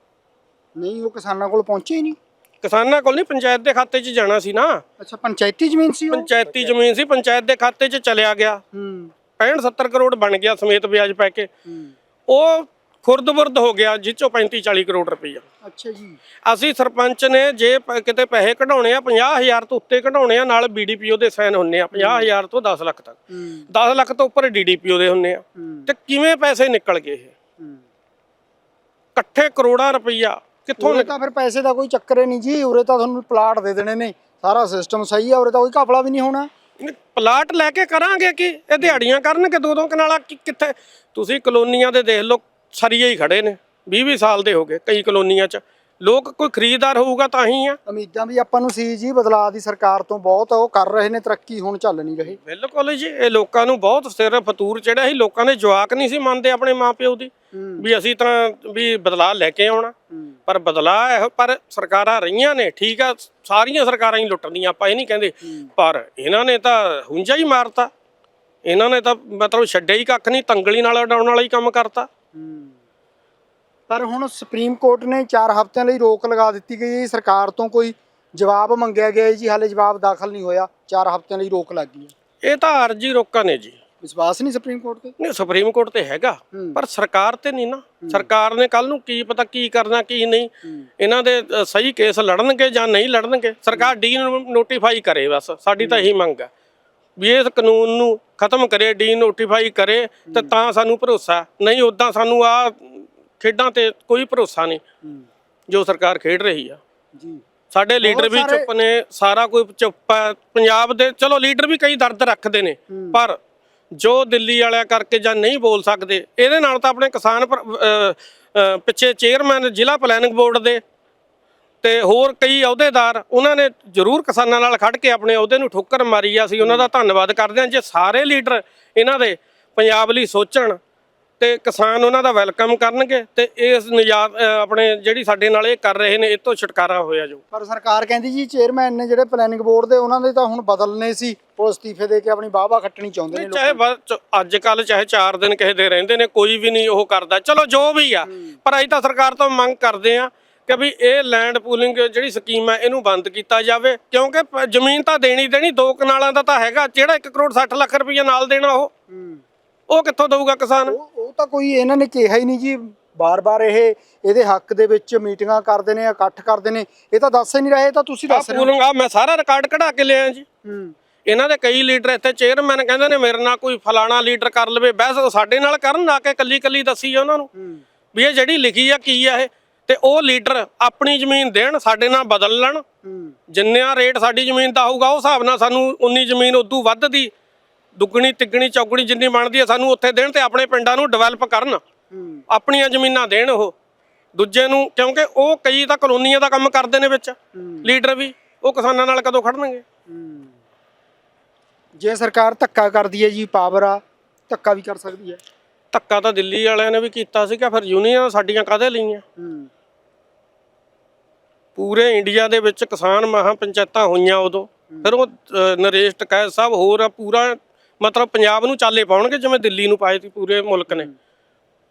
ਨਹੀਂ ਉਹ ਕਿਸਾਨਾਂ ਕੋਲ ਪਹੁੰਚੇ ਹੀ ਨਹੀਂ। ਕਿਸਾਨਾਂ ਕੋਲ ਨਹੀਂ ਪੰਚਾਇਤ ਦੇ ਖਾਤੇ 'ਚ ਜਾਣਾ ਸੀ ਨਾ। ਅੱਛਾ ਪੰਚਾਇਤੀ ਜ਼ਮੀਨ ਸੀ ਉਹ? ਪੰਚਾਇਤੀ ਜ਼ਮੀਨ ਸੀ ਪੰਚਾਇਤ ਦੇ ਖਾਤੇ 'ਚ ਚਲਿਆ ਗਿਆ। ਹੂੰ। 65 70 ਕਰੋੜ ਬਣ ਗਿਆ ਸਮੇਤ ਵਿਆਜ ਪੈ ਕੇ। ਹੂੰ। ਉਹ ਖੁਰਦ-ਬੁਰਦ ਹੋ ਗਿਆ ਜਿਹ 'ਚੋਂ 35 40 ਕਰੋੜ ਰੁਪਈਆ। ਅੱਛਾ ਜੀ। ਅਸੀਂ ਸਰਪੰਚ ਨੇ ਜੇ ਪ- ਕਿਤੇ ਪੈਸੇ ਕਢਾਉਣੇ ਆ 50000 ਤੋਂ ਉੱਤੇ ਕਢਾਉਣੇ ਆ ਨਾਲ ਬੀਡੀਪੀਓ ਦੇ ਸਾਈਨ ਹੁੰਨੇ ਆ 50000 ਤੋਂ 10 ਲੱਖ ਤੱਕ। ਹੂੰ। 10 ਲੱਖ ਤੋਂ ਉੱਪਰ ਡੀਡੀਪੀਓ ਦੇ ਹੁੰਨੇ ਆ। ਹੂੰ। ਤੇ ਕਿਵੇਂ ਪੈਸੇ ਨਿਕਲ ਗਏ ਇਹ? ਇਕੱਠੇ ਕਰੋੜਾਂ ਰੁਪਈਆ ਕਿੱਥੋਂ ਉਰੇ ਤਾਂ ਫਿਰ ਪੈਸੇ ਦਾ ਕੋਈ ਚੱਕਰ ਹੀ ਨਹੀਂ ਜੀ ਉਰੇ ਤਾਂ ਤੁਹਾਨੂੰ ਪਲਾਟ ਦੇ ਦੇਣੇ ਨੇ ਸਾਰਾ ਸਿਸਟਮ ਸਹੀ ਆ ਉਰੇ ਤਾਂ ਕੋਈ ਘਪਲਾ ਵੀ ਨਹੀਂ ਹੋਣਾ। ਪਲਾਟ ਲੈ ਕੇ ਕਰਾਂਗੇ ਕੀ? ਇਹ ਦਿਹਾੜੀਆਂ ਕਰਨਗੇ ਦੋ ਦੋ ਕਨਾਲਾ ਕਿ- ਕਿੱਥੇ? ਤੁਸੀਂ ਕਲੋਨੀਆਂ ਦੇ ਦੇਖ ਲਓ ਸਰੀਏ ਹੀ ਖੜੇ ਨੇ। 20 20 ਸਾਲ ਦੇ ਹੋ ਗਏ ਕਈ ਕਲੋਨੀਆਂ 'ਚ। ਲੋਕ ਕੋਈ ਖਰੀਦਦਾਰ ਹੋਊਗਾ ਤਾਂ ਹੀ ਆ। ਉਮੀਦਾਂ ਵੀ ਆਪਾਂ ਨੂੰ ਸੀ ਜੀ ਬਦਲਾਅ ਦੀ ਸਰਕਾਰ ਤੋਂ ਬਹੁਤ ਉਹ ਕਰ ਰਹੇ ਨੇ ਤਰੱਕੀ ਹੁਣ ਚੱਲ ਨਹੀਂ ਰਹੇ। ਬਿਲਕੁਲ ਜੀ ਇਹ ਲੋਕਾਂ ਨੂੰ ਬਹੁਤ ਸਿਰ ਫਤੂਰ ਚੜਿਆ ਸੀ। ਲੋਕਾਂ ਦੇ ਜਵਾਕ ਨਹੀਂ ਸੀ ਮੰਨਦੇ ਆਪਣੇ ਮਾਪਿਓ ਦੀ। ਵੀ ਅਸੀਂ ਤਾਂ ਵੀ ਬਦਲਾਅ ਲੈ ਕੇ ਆਉਣਾ। ਪਰ ਬਦਲਾਅ ਇਹੋ ਪਰ ਸਰਕਾਰਾਂ ਰਹੀਆਂ ਨੇ ਠੀਕ ਆ। ਸਾਰੀਆਂ ਸਰਕਾਰਾਂ ਹੀ ਲੁੱਟਦੀਆਂ ਆਪਾਂ ਇਹ ਨਹੀਂ ਕਹਿੰਦੇ। ਪਰ ਇਹਨਾਂ ਨੇ ਤਾਂ ਹੁੰਜਾ ਹੀ ਮਾਰਤਾ। ਇਹਨਾਂ ਨੇ ਤਾਂ ਮਤਲਬ ਛੱਡਿਆ ਹੀ ਕੱਖ ਨਹੀਂ ਤੰਗਲੀ ਨਾਲ ਉਡਾਉਣ ਵਾਲਾ ਹੀ ਕੰਮ ਕਰਤਾ। ਪਰ ਹੁਣ ਸੁਪਰੀਮ ਕੋਰਟ ਨੇ 4 ਹਫ਼ਤਿਆਂ ਲਈ ਰੋਕ ਲਗਾ ਦਿੱਤੀ ਗਈ ਹੈ। ਸਰਕਾਰ ਤੋਂ ਕੋਈ ਜਵਾਬ ਮੰਗਿਆ ਗਿਆ ਹੈ ਜੀ? ਹਾਲੇ ਜਵਾਬ ਦਾਖਲ ਨਹੀਂ ਹੋਇਆ। 4 ਹਫ਼ਤਿਆਂ ਲਈ ਰੋਕ ਲੱਗ ਗਈ ਹੈ। ਇਹ ਤਾਂ ਅਰਜੀ ਰੋਕਾਂ ਨੇ ਜੀ। ਵਿਸ਼ਵਾਸ ਨਹੀਂ ਸੁਪਰੀਮ ਕੋਰਟ ਤੇ? ਨਹੀਂ ਸੁਪਰੀਮ ਕੋਰਟ ਤੇ ਹੈਗਾ। ਪਰ ਸਰਕਾਰ ਤੇ ਨਹੀਂ ਨਾ। ਸਰਕਾਰ ਨੇ ਕੱਲ ਨੂੰ ਕੀ ਪਤਾ ਕੀ ਕਰਨਾ ਕੀ ਨਹੀਂ। ਇਹਨਾਂ ਦੇ ਸਹੀ ਕੇਸ ਲੜਨਗੇ ਜਾਂ ਨਹੀਂ ਲੜਨਗੇ? ਸਰਕਾਰ ਡੀ ਨੋਟੀਫਾਈ ਕਰੇ ਬਸ। ਸਾਡੀ ਤਾਂ ਇਹੀ ਮੰਗ ਹੈ। ਵੀ ਇਸ ਕਾਨੂੰਨ ਨੂੰ ਖਤਮ ਕਰੇ ਡੀ ਨੋਟੀਫਾਈ ਕਰੇ ਤੇ ਤਾਂ ਸਾਨੂੰ ਭਰੋਸਾ। ਨਹੀਂ ਉਦਾਂ ਸਾਨੂੰ ਆ ਖੇਡਾਂ ਤੇ ਕੋਈ ਭਰੋਸਾ ਨਹੀਂ ਜੋ ਸਰਕਾਰ ਖੇਡ ਰਹੀ ਆ। ਜੀ। ਸਾਡੇ ਲੀਡਰ ਵੀ ਚੁੱਪ ਨੇ ਸਾਰਾ ਕੋਈ ਚੁੱਪ ਹੈ ਪੰਜਾਬ ਦੇ ਚਲੋ ਲੀਡਰ ਵੀ ਕਈ ਦਰਦ ਰੱਖਦੇ ਨੇ ਪਰ ਜੋ ਦਿੱਲੀ ਵਾਲਿਆਂ ਕਰਕੇ ਜਾਂ ਨਹੀਂ ਬੋਲ ਸਕਦੇ ਇਹਦੇ ਨਾਲ ਤਾਂ ਆਪਣੇ ਕਿਸਾਨ ਪਿੱਛੇ ਚੇਅਰਮੈਨ ਜ਼ਿਲ੍ਹਾ ਪਲੈਨਿੰਗ ਬੋਰਡ ਦੇ ਤੇ ਹੋਰ ਕਈ ਅਹੁਦੇਦਾਰ ਉਹਨਾਂ ਨੇ ਜ਼ਰੂਰ ਕਿਸਾਨਾਂ ਨਾਲ ਖੜ ਕੇ ਆਪਣੇ ਅਹੁਦੇ ਨੂੰ ਠੋਕਰ ਮਾਰੀ ਆ ਅਸੀਂ ਉਹਨਾਂ ਦਾ ਧੰਨਵਾਦ ਕਰਦੇ ਹਾਂ। ਜੇ ਸਾਰੇ ਲੀਡਰ ਇਹਨਾਂ ਦੇ ਪੰਜਾਬ ਲਈ ਸੋਚਣ ਤੇ ਕਿਸਾਨ ਉਹਨਾਂ ਦਾ ਵੈਲਕਮ ਕਰਨਗੇ ਤੇ ਇਸ ਅਹ, ਆਪਣੇ ਜਿਹੜੀ ਸਾਡੇ ਨਾਲ ਇਹ ਕਰ ਰਹੇ ਨੇ ਇਹ ਤੋਂ ਛੁਟਕਾਰਾ ਹੋਇਆ ਜੋ। ਪਰ ਸਰਕਾਰ ਕਹਿੰਦੀ ਜੀ ਚੇਅਰਮੈਨ ਨੇ ਜਿਹੜੇ ਪਲੈਨਿੰਗ ਬੋਰਡ ਦੇ ਉਹਨਾਂ ਦੇ ਤਾਂ ਹੁਣ ਬਦਲਨੇ ਸੀ। ਉਹ ਅਸਤੀਫੇ ਦੇ ਕੇ ਆਪਣੀ ਬਾਵਾ ਖੱਟਣੀ ਚਾਹੁੰਦੇ ਨੇ ਚਾਹੇ ਅੱਜ ਕੱਲ ਚਾਹੇ 4 ਦਿਨ ਕਿਸੇ ਦੇ ਰਹਿੰਦੇ ਨੇ ਕੋਈ ਵੀ ਨਹੀਂ ਉਹ ਕਰਦਾ। ਚਲੋ ਜੋ ਵੀ ਆ ਪਰ ਅਸੀਂ ਤਾਂ ਸਰਕਾਰ ਤੋਂ ਮੰਗ ਕਰਦੇ ਆ ਕਿ ਵੀ ਇਹ ਲੈਂਡ ਪੂਲਿੰਗ ਜਿਹੜੀ ਸਕੀਮ ਹੈ ਇਹਨੂੰ ਬੰਦ ਕੀਤਾ ਜਾਵੇ। ਕਿਉਂਕਿ ਪ- ਜ਼ਮੀਨ ਤਾਂ ਦੇਣੀ ਦੇਣੀ ਦੋ ਕਨਾਲਾਂ ਦਾ ਤਾਂ ਹੈਗਾ ਜਿਹੜਾ 1 ਕਰੋੜ 60 ਲੱਖ ਰੁਪਈਆ ਨਾਲ ਦੇਣਾ ਉਹ। ਉਹ ਕਿੱਥੋਂ ਦਊਗਾ ਕਿਸਾਨ? ਉਹ ਉਹ ਤਾਂ ਕੋਈ ਇਹਨਾਂ ਨੇ ਕਿਹਾ ਹੀ ਨਹੀਂ ਜੀ। ਬਾਰ-ਬਾਰ ਇਹ ਇਹਦੇ ਹੱਕ ਦੇ ਵਿੱਚ ਮੀਟਿੰਗਾਂ ਕਰਦੇ ਨੇ ਇਕੱਠ ਕਰਦੇ ਨੇ। ਇਹ ਤਾਂ ਦੱਸ ਹੀ ਨਹੀਂ ਰਹੇ ਇਹ ਤਾਂ ਤੁਸੀਂ ਦੱਸ ਰਹੇ ਹੋ। ਪੂਲਿੰਗ ਆ ਮੈਂ ਸਾਰਾ ਰਿਕਾਰਡ ਕਢਾ ਕੇ ਲਿਆ ਜੀ। ਹੂੰ। ਇਹਨਾਂ ਦੇ ਕਈ ਲੀਡਰ ਇੱਥੇ ਚੇਅਰਮੈਨ ਕਹਿੰਦੇ ਨੇ ਮੇਰੇ ਨਾਲ ਕੋਈ ਫਲਾਣਾ ਲੀਡਰ ਕਰ ਲਵੇ ਬਹਿਸ ਉਹ ਸਾਡੇ ਨਾਲ ਕਰਨ ਆ ਕੇ ਕੱਲੀ ਕੱਲੀ ਦੱਸੀ ਉਹਨਾਂ ਨੂੰ। ਵੀ ਇਹ ਜਿਹੜੀ ਲਿਖੀ ਆ ਕੀ ਆ ਇਹ? ਤੇ ਉਹ ਲੀਡਰ ਆਪਣੀ ਜ਼ਮੀਨ ਦੇਣ ਸਾਡੇ ਨਾਲ ਬਦਲ ਲੈਣ। ਹੂੰ। ਜਿੰਨਾ ਰੇਟ ਸਾਡੀ ਜ਼ਮੀਨ ਦਾ ਹੋਊਗਾ ਉਹ ਹਿਸਾਬ ਨਾਲ ਸਾਨੂੰ ਉਨੀ ਜ਼ਮੀਨ ਉਦੋਂ ਵੱਧ ਦੀ ਦੁੱਗਣੀ ਤਿੱਗਣੀ ਚੌਗਣੀ ਜਿੰਨੀ ਬਣਦੀ ਹੈ ਸਾਨੂੰ ਉੱਥੇ ਦੇਣ ਤੇ ਆਪਣੇ ਪਿੰਡਾਂ ਨੂੰ ਡਿਵੈਲਪ ਕਰਨ। ਆਪਣੀਆਂ ਜ਼ਮੀਨਾਂ ਦੇਣ ਉਹ। ਦੂਜੇ ਨੂੰ ਕਿਉਂਕਿ ਉਹ ਕਈ ਤਾਂ ਕਲੋਨੀਆਂ ਦਾ ਕੰਮ ਕਰਦੇ ਨੇ ਵਿੱਚ। ਲੀਡਰ ਵੀ ਉਹ ਕਿਸਾਨਾਂ ਨਾਲ ਕਦੋਂ ਖੜਨਗੇ? ਜੇ ਸਰਕਾਰ ਧੱਕਾ ਕਰਦੀ ਹੈ ਜੀ ਪਾਵਰ ਆ ਧੱਕਾ ਵੀ ਕਰ ਸਕਦੀ ਹੈ। ਧੱਕਾ ਤਾਂ ਦਿੱਲੀ ਵਾਲਿਆਂ ਨੇ ਵੀ ਕੀਤਾ ਸੀਗਾ ਫਿਰ ਯੂਨੀਅਨ ਸਾਡੀਆਂ ਕਾਹਦੇ ਲਈਆਂ? ਪੂਰੇ ਇੰਡੀਆ ਦੇ ਵਿੱਚ ਕਿਸਾਨ ਮਹਾਂ ਪੰਚਾਇਤਾਂ ਹੋਈਆਂ ਉਦੋਂ। ਫਿਰ ਉਹ ਨਰੇਸ਼ ਟਕੈਤ ਸਾਹਿਬ ਹੋਰ ਆ ਪੂਰਾ ਮਤਲਬ ਪੰਜਾਬ ਨੂੰ ਚਾਲੇ ਪਾਉਣਗੇ ਜਿਵੇਂ ਦਿੱਲੀ ਨੂੰ ਪਾਏ ਸੀ ਪੂਰੇ ਮੁਲਕ ਨੇ।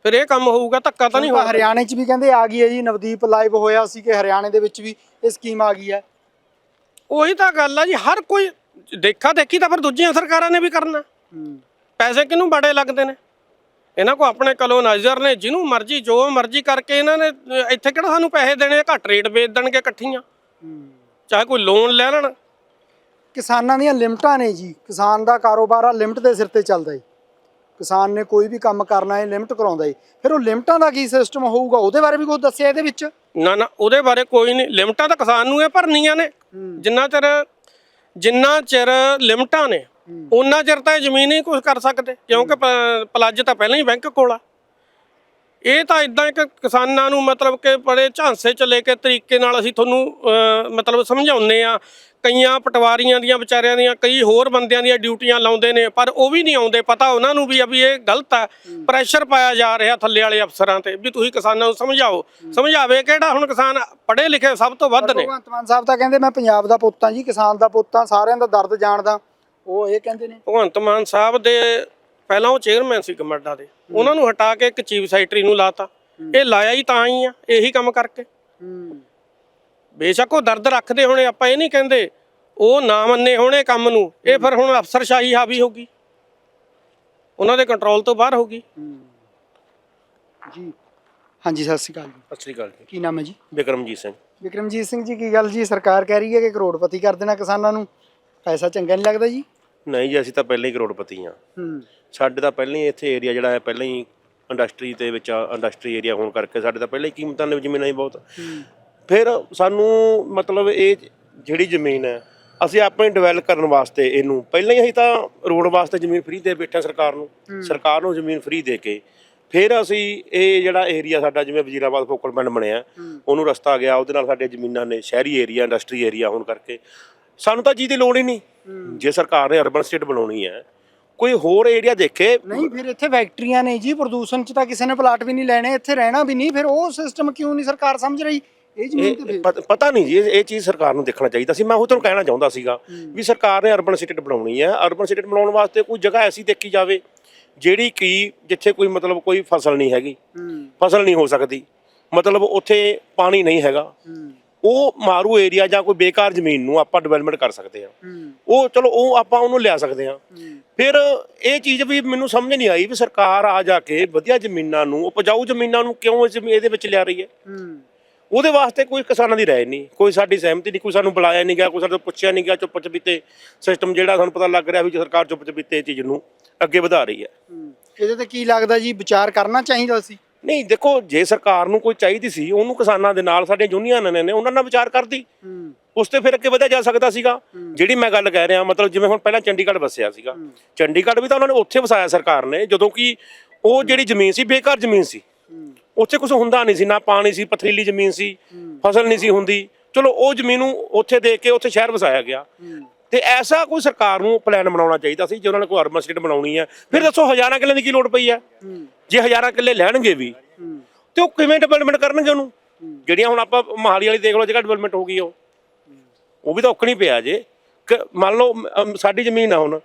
ਫਿਰ ਇਹ ਕੰਮ ਹੋਊਗਾ ਧੱਕਾ ਤਾਂ ਨਹੀਂ ਹੋਣਾ ਹਰਿਆਣੇ 'ਚ ਵੀ ਕਹਿੰਦੇ ਆ ਗਈ ਹੈ ਜੀ ਨਵਦੀਪ ਲਾਈਵ ਹੋਇਆ ਸੀ ਕਿ ਹਰਿਆਣੇ ਦੇ ਵਿੱਚ ਵੀ ਇਹ ਸਕੀਮ ਆ ਗਈ ਹੈ। ਉਹੀ ਤਾਂ ਗੱਲ ਆ ਜੀ ਹਰ ਕੋਈ ਦੇਖਾ ਦੇਖੀ ਤਾਂ ਫਿਰ ਦੂਜੀਆਂ ਸਰਕਾਰਾਂ ਨੇ ਵੀ ਕਰਨਾ। ਪੈਸੇ ਕਿਹਨੂੰ ਬੜੇ ਲੱਗਦੇ ਨੇ? ਇਹਨਾਂ ਕੋ ਆਪਣੇ ਕਲੋਨਾਈਜ਼ਰ ਨੇ ਜਿਹਨੂੰ ਮਰਜ਼ੀ ਜੋ ਮਰਜ਼ੀ ਕਰਕੇ ਇਹਨਾਂ ਨੇ ਇੱਥੇ ਕਿਹੜਾ ਸਾਨੂੰ ਪੈਸੇ ਦੇਣੇ ਘੱਟ ਰੇਟ ਵੇਚ ਦੇਣਗੇ ਇਕੱਠੀਆਂ। ਚਾਹੇ ਕੋਈ ਲੋਨ ਲੈ ਲੈਣ। ਕਿਸਾਨਾਂ ਦੀਆਂ ਲਿਮਟਾਂ ਨੇ ਜੀ। ਕਿਸਾਨ ਦਾ ਕਾਰੋਬਾਰ ਆ ਲਿਮਟ ਦੇ ਸਿਰ ਤੇ ਚੱਲਦਾ ਏ। ਕਿਸਾਨ ਨੇ ਕੋਈ ਵੀ ਕੰਮ ਕਰਨਾ ਹੈ ਲਿਮਟ ਕਰਾਉਂਦਾ ਏ। ਫਿਰ ਉਹ ਲਿਮਟਾਂ ਦਾ ਕੀ ਸਿਸਟਮ ਹੋਊਗਾ? ਉਹਦੇ ਬਾਰੇ ਵੀ ਕੁਝ ਦੱਸਿਆ ਇਹਦੇ ਵਿੱਚ? ਨਾ ਨਾ ਉਹਦੇ ਬਾਰੇ ਕੋਈ ਨਹੀਂ। ਲਿਮਟਾਂ ਤਾਂ ਕਿਸਾਨ ਨੂੰ ਇਹ ਭਰਨੀਆਂ ਨੇ। ਜਿੰਨਾ ਚਿਰ ਜਿੰਨਾ ਚਿਰ ਲਿਮਟਾਂ ਨੇ ਉਹਨਾਂ ਚਿਰ ਤਾਂ ਇਹ ਜ਼ਮੀਨ ਹੀ ਕੁਝ ਕਰ ਸਕਦੇ, ਕਿਉਂਕਿ ਪਲੱਜ ਤਾਂ ਪਹਿਲਾਂ ਹੀ ਬੈਂਕ ਕੋਲ ਆ। ਇਹ ਤਾਂ ਇਦਾਂ ਇੱਕ ਕਿਸਾਨਾਂ ਨੂੰ ਮਤਲਬ ਕਿ ਬੜੇ ਝਾਂਸੇ ਚ ਲੈ ਕੇ ਤਰੀਕੇ ਨਾਲ ਅਸੀਂ ਤੁਹਾਨੂੰ ਮਤਲਬ ਸਮਝਾਉਂਦੇ ਆ ਕਈਆਂ ਪਟਵਾਰੀਆਂ ਦੀਆਂ, ਵਿਚਾਰਿਆਂ ਦੀਆਂ, ਕਈ ਹੋਰ ਬੰਦਿਆਂ ਦੀਆਂ ਡਿਊਟੀਆਂ ਲਾਉਂਦੇ ਨੇ, ਪਰ ਉਹ ਵੀ ਨਹੀਂ ਆਉਂਦੇ। ਪਤਾ ਉਹਨਾਂ ਨੂੰ ਵੀ ਆ ਵੀ ਇਹ ਗਲਤ ਆ। ਪ੍ਰੈਸ਼ਰ ਪਾਇਆ ਜਾ ਰਿਹਾ ਥੱਲੇ ਵਾਲੇ ਅਫਸਰਾਂ ਤੇ, ਵੀ ਤੁਸੀਂ ਕਿਸਾਨਾਂ ਨੂੰ ਸਮਝਾਓ। ਸਮਝਾਵੇ ਕਿਹੜਾ ਹੁਣ ਕਿਸਾਨ ਪੜ੍ਹੇ ਲਿਖੇ ਸਭ ਤੋਂ ਵੱਧ ਨੇ? ਭਗਵੰਤ ਮਾਨ ਸਾਹਿਬ ਤਾਂ ਕਹਿੰਦੇ, ਮੈਂ ਪੰਜਾਬ ਦਾ ਪੁੱਤ ਆ ਜੀ, ਕਿਸਾਨ ਦਾ ਪੁੱਤ ਆ ਸਾਰਿਆਂ ਦਾ ਦਰਦ ਜਾਣਦਾ। ਉਹ ਇਹ ਕਹਿੰਦੇ ਨੇ? ਭਗਵੰਤ ਮਾਨ ਸਾਹਿਬ ਦੇ ਪਹਿਲਾਂ ਉਹ ਚੇਅਰਮੈਨ ਸੀ ਕਮੇਡਾ ਦੇ। ਉਹਨਾਂ ਨੂੰ ਹਟਾ ਕੇ ਇੱਕ ਚੀਫ ਸੈਕਟਰੀ ਨੂੰ ਲਾਤਾ। ਇਹ ਲਾਇਆ ਹੀ ਤਾਂ ਹੀ ਆ ਇਹੀ ਕੰਮ ਕਰਕੇ। ਹੂੰ। ਬੇਸ਼ੱਕ ਉਹ ਦਰਦ ਰੱਖਦੇ ਹੋਣੇ ਆਪਾਂ ਇਹ ਨਹੀਂ ਕਹਿੰਦੇ ਉਹ ਨਾ ਮੰਨੇ ਹੋਣੇ ਕੰਮ ਨੂੰ। ਇਹ ਫਿਰ ਹੁਣ ਅਫਸਰਸ਼ਾਹੀ ਹਾਵੀ ਹੋਗੀ ਉਹਨਾਂ ਦੇ ਕੰਟਰੋਲ ਤੋਂ ਬਾਹਰ ਹੋਗੀ ਜੀ। ਹਾਂਜੀ ਸਤਿ ਸ਼੍ਰੀ ਅਕਾਲ ਜੀ। ਸਤਿ ਸ੍ਰੀ ਅਕਾਲ ਜੀ। ਕੀ ਨਾਮ ਹੈ ਜੀ? ਬਿਕਰਮਜੀਤ ਸਿੰਘ। ਵਿਕਰਮਜੀਤ ਸਿੰਘ ਜੀ ਕੀ ਗੱਲ ਜੀ? ਸਰਕਾਰ ਕਹਿ ਰਹੀ ਹੈ ਕਿ ਕਰੋੜਪਤੀ ਕਰ ਦੇਣਾ ਕਿਸਾਨਾਂ ਨੂੰ। ਪੈਸਾ ਚੰਗਾ ਨਹੀਂ ਲੱਗਦਾ ਜੀ? ਨਹੀਂ ਜੀ ਅਸੀਂ ਤਾਂ ਪਹਿਲਾਂ ਹੀ ਕਰੋੜਪਤੀ ਆ ਹੂੰ। ਸਾਡੇ ਤਾਂ ਪਹਿਲਾਂ ਹੀ ਇੱਥੇ ਏਰੀਆ ਜਿਹੜਾ ਹੈ ਪਹਿਲਾਂ ਹੀ ਇੰਡਸਟਰੀ ਦੇ ਵਿੱਚ ਇੰਡਸਟਰੀ ਏਰੀਆ ਹੋਣ ਕਰਕੇ ਸਾਡੇ ਤਾਂ ਪਹਿਲਾਂ ਹੀ ਕੀਮਤਾਂ ਨੇ ਜ਼ਮੀਨਾਂ ਹੀ ਬਹੁਤ ਫਿਰ ਸਾਨੂੰ ਮਤਲਬ ਇਹ ਜਿਹੜੀ ਜ਼ਮੀਨ ਹੈ ਅਸੀਂ ਆਪਣੇ ਡਿਵੈਲਪ ਕਰਨ ਵਾਸਤੇ ਇਹਨੂੰ ਪਹਿਲਾਂ ਹੀ ਅਸੀਂ ਤਾਂ ਰੋਡ ਵਾਸਤੇ ਜ਼ਮੀਨ ਫ੍ਰੀ ਦੇ ਬੈਠੇ ਸਰਕਾਰ ਨੂੰ। ਸਰਕਾਰ ਨੂੰ ਜ਼ਮੀਨ ਫ੍ਰੀ ਦੇ ਕੇ ਫਿਰ ਅਸੀਂ ਇਹ ਜਿਹੜਾ ਏਰੀਆ ਸਾਡਾ ਜਿਵੇਂ ਵਜ਼ੀਰਾਬਾਦ ਫੋਕਲ ਪਿੰਡ ਬਣਿਆ ਉਹਨੂੰ ਰਸਤਾ ਗਿਆ ਉਹਦੇ ਨਾਲ ਸਾਡੇ ਜ਼ਮੀਨਾਂ ਨੇ ਸ਼ਹਿਰੀ ਏਰੀਆ ਇੰਡਸਟਰੀ ਏਰੀਆ ਹੋਣ ਕਰਕੇ ਸਾਨੂੰ ਤਾਂ ਜੀ ਦੀ ਲੋੜ ਹੀ ਨਹੀਂ। ਜੇ ਸਰਕਾਰ ਨੇ ਅਰਬਨ ਸਟੇਟ ਬਣਾਉਣੀ ਹੈ ਕੋਈ ਹੋਰ ਏਰੀਆ ਦੇਖੇ। ਨਹੀਂ ਫਿਰ ਇੱਥੇ ਫੈਕਟਰੀਆਂ ਨੇ ਜੀ ਪ੍ਰਦੂਸ਼ਣ ਚ ਤਾਂ ਕਿਸੇ ਨੇ ਪਲਾਟ ਵੀ ਨਹੀਂ ਲੈਣੇ ਇੱਥੇ ਰਹਿਣਾ ਵੀ ਨਹੀਂ। ਫਿਰ ਉਹ ਸਿਸਟਮ ਕਿਉਂ ਨਹੀਂ ਸਰਕਾਰ ਸਮਝ ਰਹੀ? ਇਹ ਜ਼ਮੀਨ ਤੇ ਇਹ ਫਿਰ ਪਤ- ਨਹੀਂ ਜੀ ਇਹ ਚੀਜ਼ ਸਰਕਾਰ ਨੂੰ ਦੇਖਣਾ ਚਾਹੀਦਾ ਸੀ। ਮੈਂ ਉਹ ਤੁਹਾਨੂੰ ਕਹਿਣਾ ਚਾਹੁੰਦਾ ਸੀਗਾ ਵੀ ਸਰਕਾਰ ਨੇ ਅਰਬਨ ਸਿਟੀ ਬਣਾਉਣੀ ਹੈ। ਅਰਬਨ ਸਿਟੀ ਬਣਾਉਣ ਵਾਸਤੇ ਕੋਈ ਜਗ੍ਹਾ ਐਸੀ ਦੇਖੀ ਜਾਵੇ ਜਿਹੜੀ ਕਿ ਜਿੱਥੇ ਕੋਈ ਮਤਲਬ ਕੋਈ ਫਸਲ ਨਹੀਂ ਹੈਗੀ। ਫਸਲ ਨਹੀਂ ਹੋ ਸਕਦੀ। ਮਤਲਬ ਉੱਥੇ ਪਾਣੀ ਨਹੀਂ ਹੈਗਾ। ਉਹ ਮਾਰੂ ਏਰੀਆ ਜਾਂ ਕੋਈ ਬੇਕਾਰ ਜ਼ਮੀਨ ਨੂੰ ਆਪਾਂ ਡਿਵੈਲਪਮੈਂਟ ਕਰ ਸਕਦੇ ਹਾਂ। ਉਹ ਚਲੋ ਉਹ ਆਪਾਂ ਉਹਨੂੰ ਲਿਆ ਸਕਦੇ ਹਾਂ। ਫਿਰ ਇਹ ਚੀਜ਼ ਵੀ ਮੈਨੂੰ ਸਮਝ ਨਹੀਂ ਆਈ ਵੀ ਸਰਕਾਰ ਆ ਜਾ ਕੇ ਵਧੀਆ ਜ਼ਮੀਨਾਂ ਨੂੰ ਉਪਜਾਊ ਜ਼ਮੀਨਾਂ ਨੂੰ ਕਿਉਂ ਇਸ ਇਹਦੇ ਵਿੱਚ ਲਿਆ ਰਹੀ ਹੈ? ਉਹਦੇ ਵਾਸਤੇ ਕੋਈ ਕਿਸਾਨਾਂ ਦੀ ਰਾਏ ਨਹੀਂ। ਕੋਈ ਸਾਡੀ ਸਹਿਮਤੀ ਨਹੀਂ ਕੋਈ ਸਾਨੂੰ ਬੁਲਾਇਆ ਨਹੀਂ ਗਿਆ ਕੋਈ ਸਾਡੇ ਤੋਂ ਪੁੱਛਿਆ ਨਹੀਂ ਗਿਆ ਚੁੱਪ ਚਪੀਤੇ ਸਿਸਟਮ ਜਿਹੜਾ ਸਾਨੂੰ ਪਤਾ ਲੱਗ ਰਿਹਾ ਵੀ ਸਰਕਾਰ ਚੁੱਪ ਚਪੀਤੇ ਇਹ ਚੀਜ਼ ਨੂੰ ਅੱਗੇ ਵਧਾ ਰਹੀ ਹੈ। ਇਹਦੇ ਤੇ ਕੀ ਲੱਗਦਾ ਜੀ? ਵਿਚਾਰ ਕਰਨਾ ਚਾਹੀਦਾ ਸੀ। ਨਹੀਂ ਦੇਖੋ ਜੇ ਸਰਕਾਰ ਨੂੰ ਕੋਈ ਚਾਹੀਦੀ ਸੀ ਉਹਨੂੰ ਕਿਸਾਨਾਂ ਦੇ ਨਾਲ ਸਾਡੀਆਂ ਯੂਨੀਅਨਾਂ ਨੇ ਨੇ ਉਹਨਾਂ ਨਾਲ ਵਿਚਾਰ ਕਰਦੀ। ਉਸ ਤੇ ਫਿਰ ਅੱਗੇ ਵਧਿਆ ਜਾ ਸਕਦਾ ਸੀਗਾ। ਜਿਹੜੀ ਮੈਂ ਗੱਲ ਕਹਿ ਰਿਹਾ ਮਤਲਬ ਜਿਵੇਂ ਹੁਣ ਪਹਿਲਾਂ ਚੰਡੀਗੜ੍ਹ ਵਸਿਆ ਸੀਗਾ। ਚੰਡੀਗੜ੍ਹ ਵੀ ਤਾਂ ਉਹਨਾਂ ਨੇ ਉੱਥੇ ਵਸਾਇਆ ਸਰਕਾਰ ਨੇ ਜਦੋਂ ਕਿ ਉਹ ਜਿਹੜੀ ਜ਼ਮੀਨ ਸੀ ਬੇਕਾਰ ਜ਼ਮੀਨ ਸੀ। ਉੱਥੇ ਕੁਝ ਹੁੰਦਾ ਨਹੀਂ ਸੀ ਨਾ ਪਾਣੀ ਸੀ ਪਥਰੀਲੀ ਜ਼ਮੀਨ ਸੀ ਫਸਲ ਨਹੀਂ ਸੀ ਹੁੰਦੀ। ਚਲੋ ਉਹ ਜ਼ਮੀਨ ਨੂੰ ਉੱਥੇ ਦੇ ਕੇ ਉੱਥੇ ਸ਼ਹਿਰ ਵਸਾਇਆ ਗਿਆ। ਤੇ ਐਸਾ ਕੋਈ ਸਰਕਾਰ ਨੂੰ ਪਲਾਨ ਬਣਾਉਣਾ ਚਾਹੀਦਾ ਸੀ ਜੇ ਉਹਨਾਂ ਨੇ ਕੋਈ ਅਰਬਨ ਸਟੇਟ ਬਣਾਉਣੀ ਹੈ। ਫਿਰ ਦੱਸੋ ਹਜ਼ਾਰਾਂ ਕਿੱਲੇ ਦੀ ਕੀ ਲੋੜ ਪਈ ਹੈ। ਜੇ ਹਜ਼ਾਰਾਂ ਕਿੱਲੇ ਲੈਣਗੇ ਵੀ, ਤੇ ਉਹ ਕਿਵੇਂ ਡਿਵੈਲਪਮੈਂਟ ਕਰਨਗੇ ਉਹਨੂੰ? ਜਿਹੜੀਆਂ ਹੁਣ ਆਪਾਂ ਮਹਾਲੀ ਵਾਲੀ ਦੇਖ ਲਓ, ਜਿਹੜਾ ਡਿਵੈਲਪਮੈਂਟ ਹੋ ਗਈ ਉਹ। ਉਹ ਵੀ ਤਾਂ ਔਕਣੀ ਪਿਆ ਜੇ। ਕਿ, ਮੰਨ ਲਓ ਸਾਡੀ ਜ਼ਮੀਨ ਆ ਹੁਣ।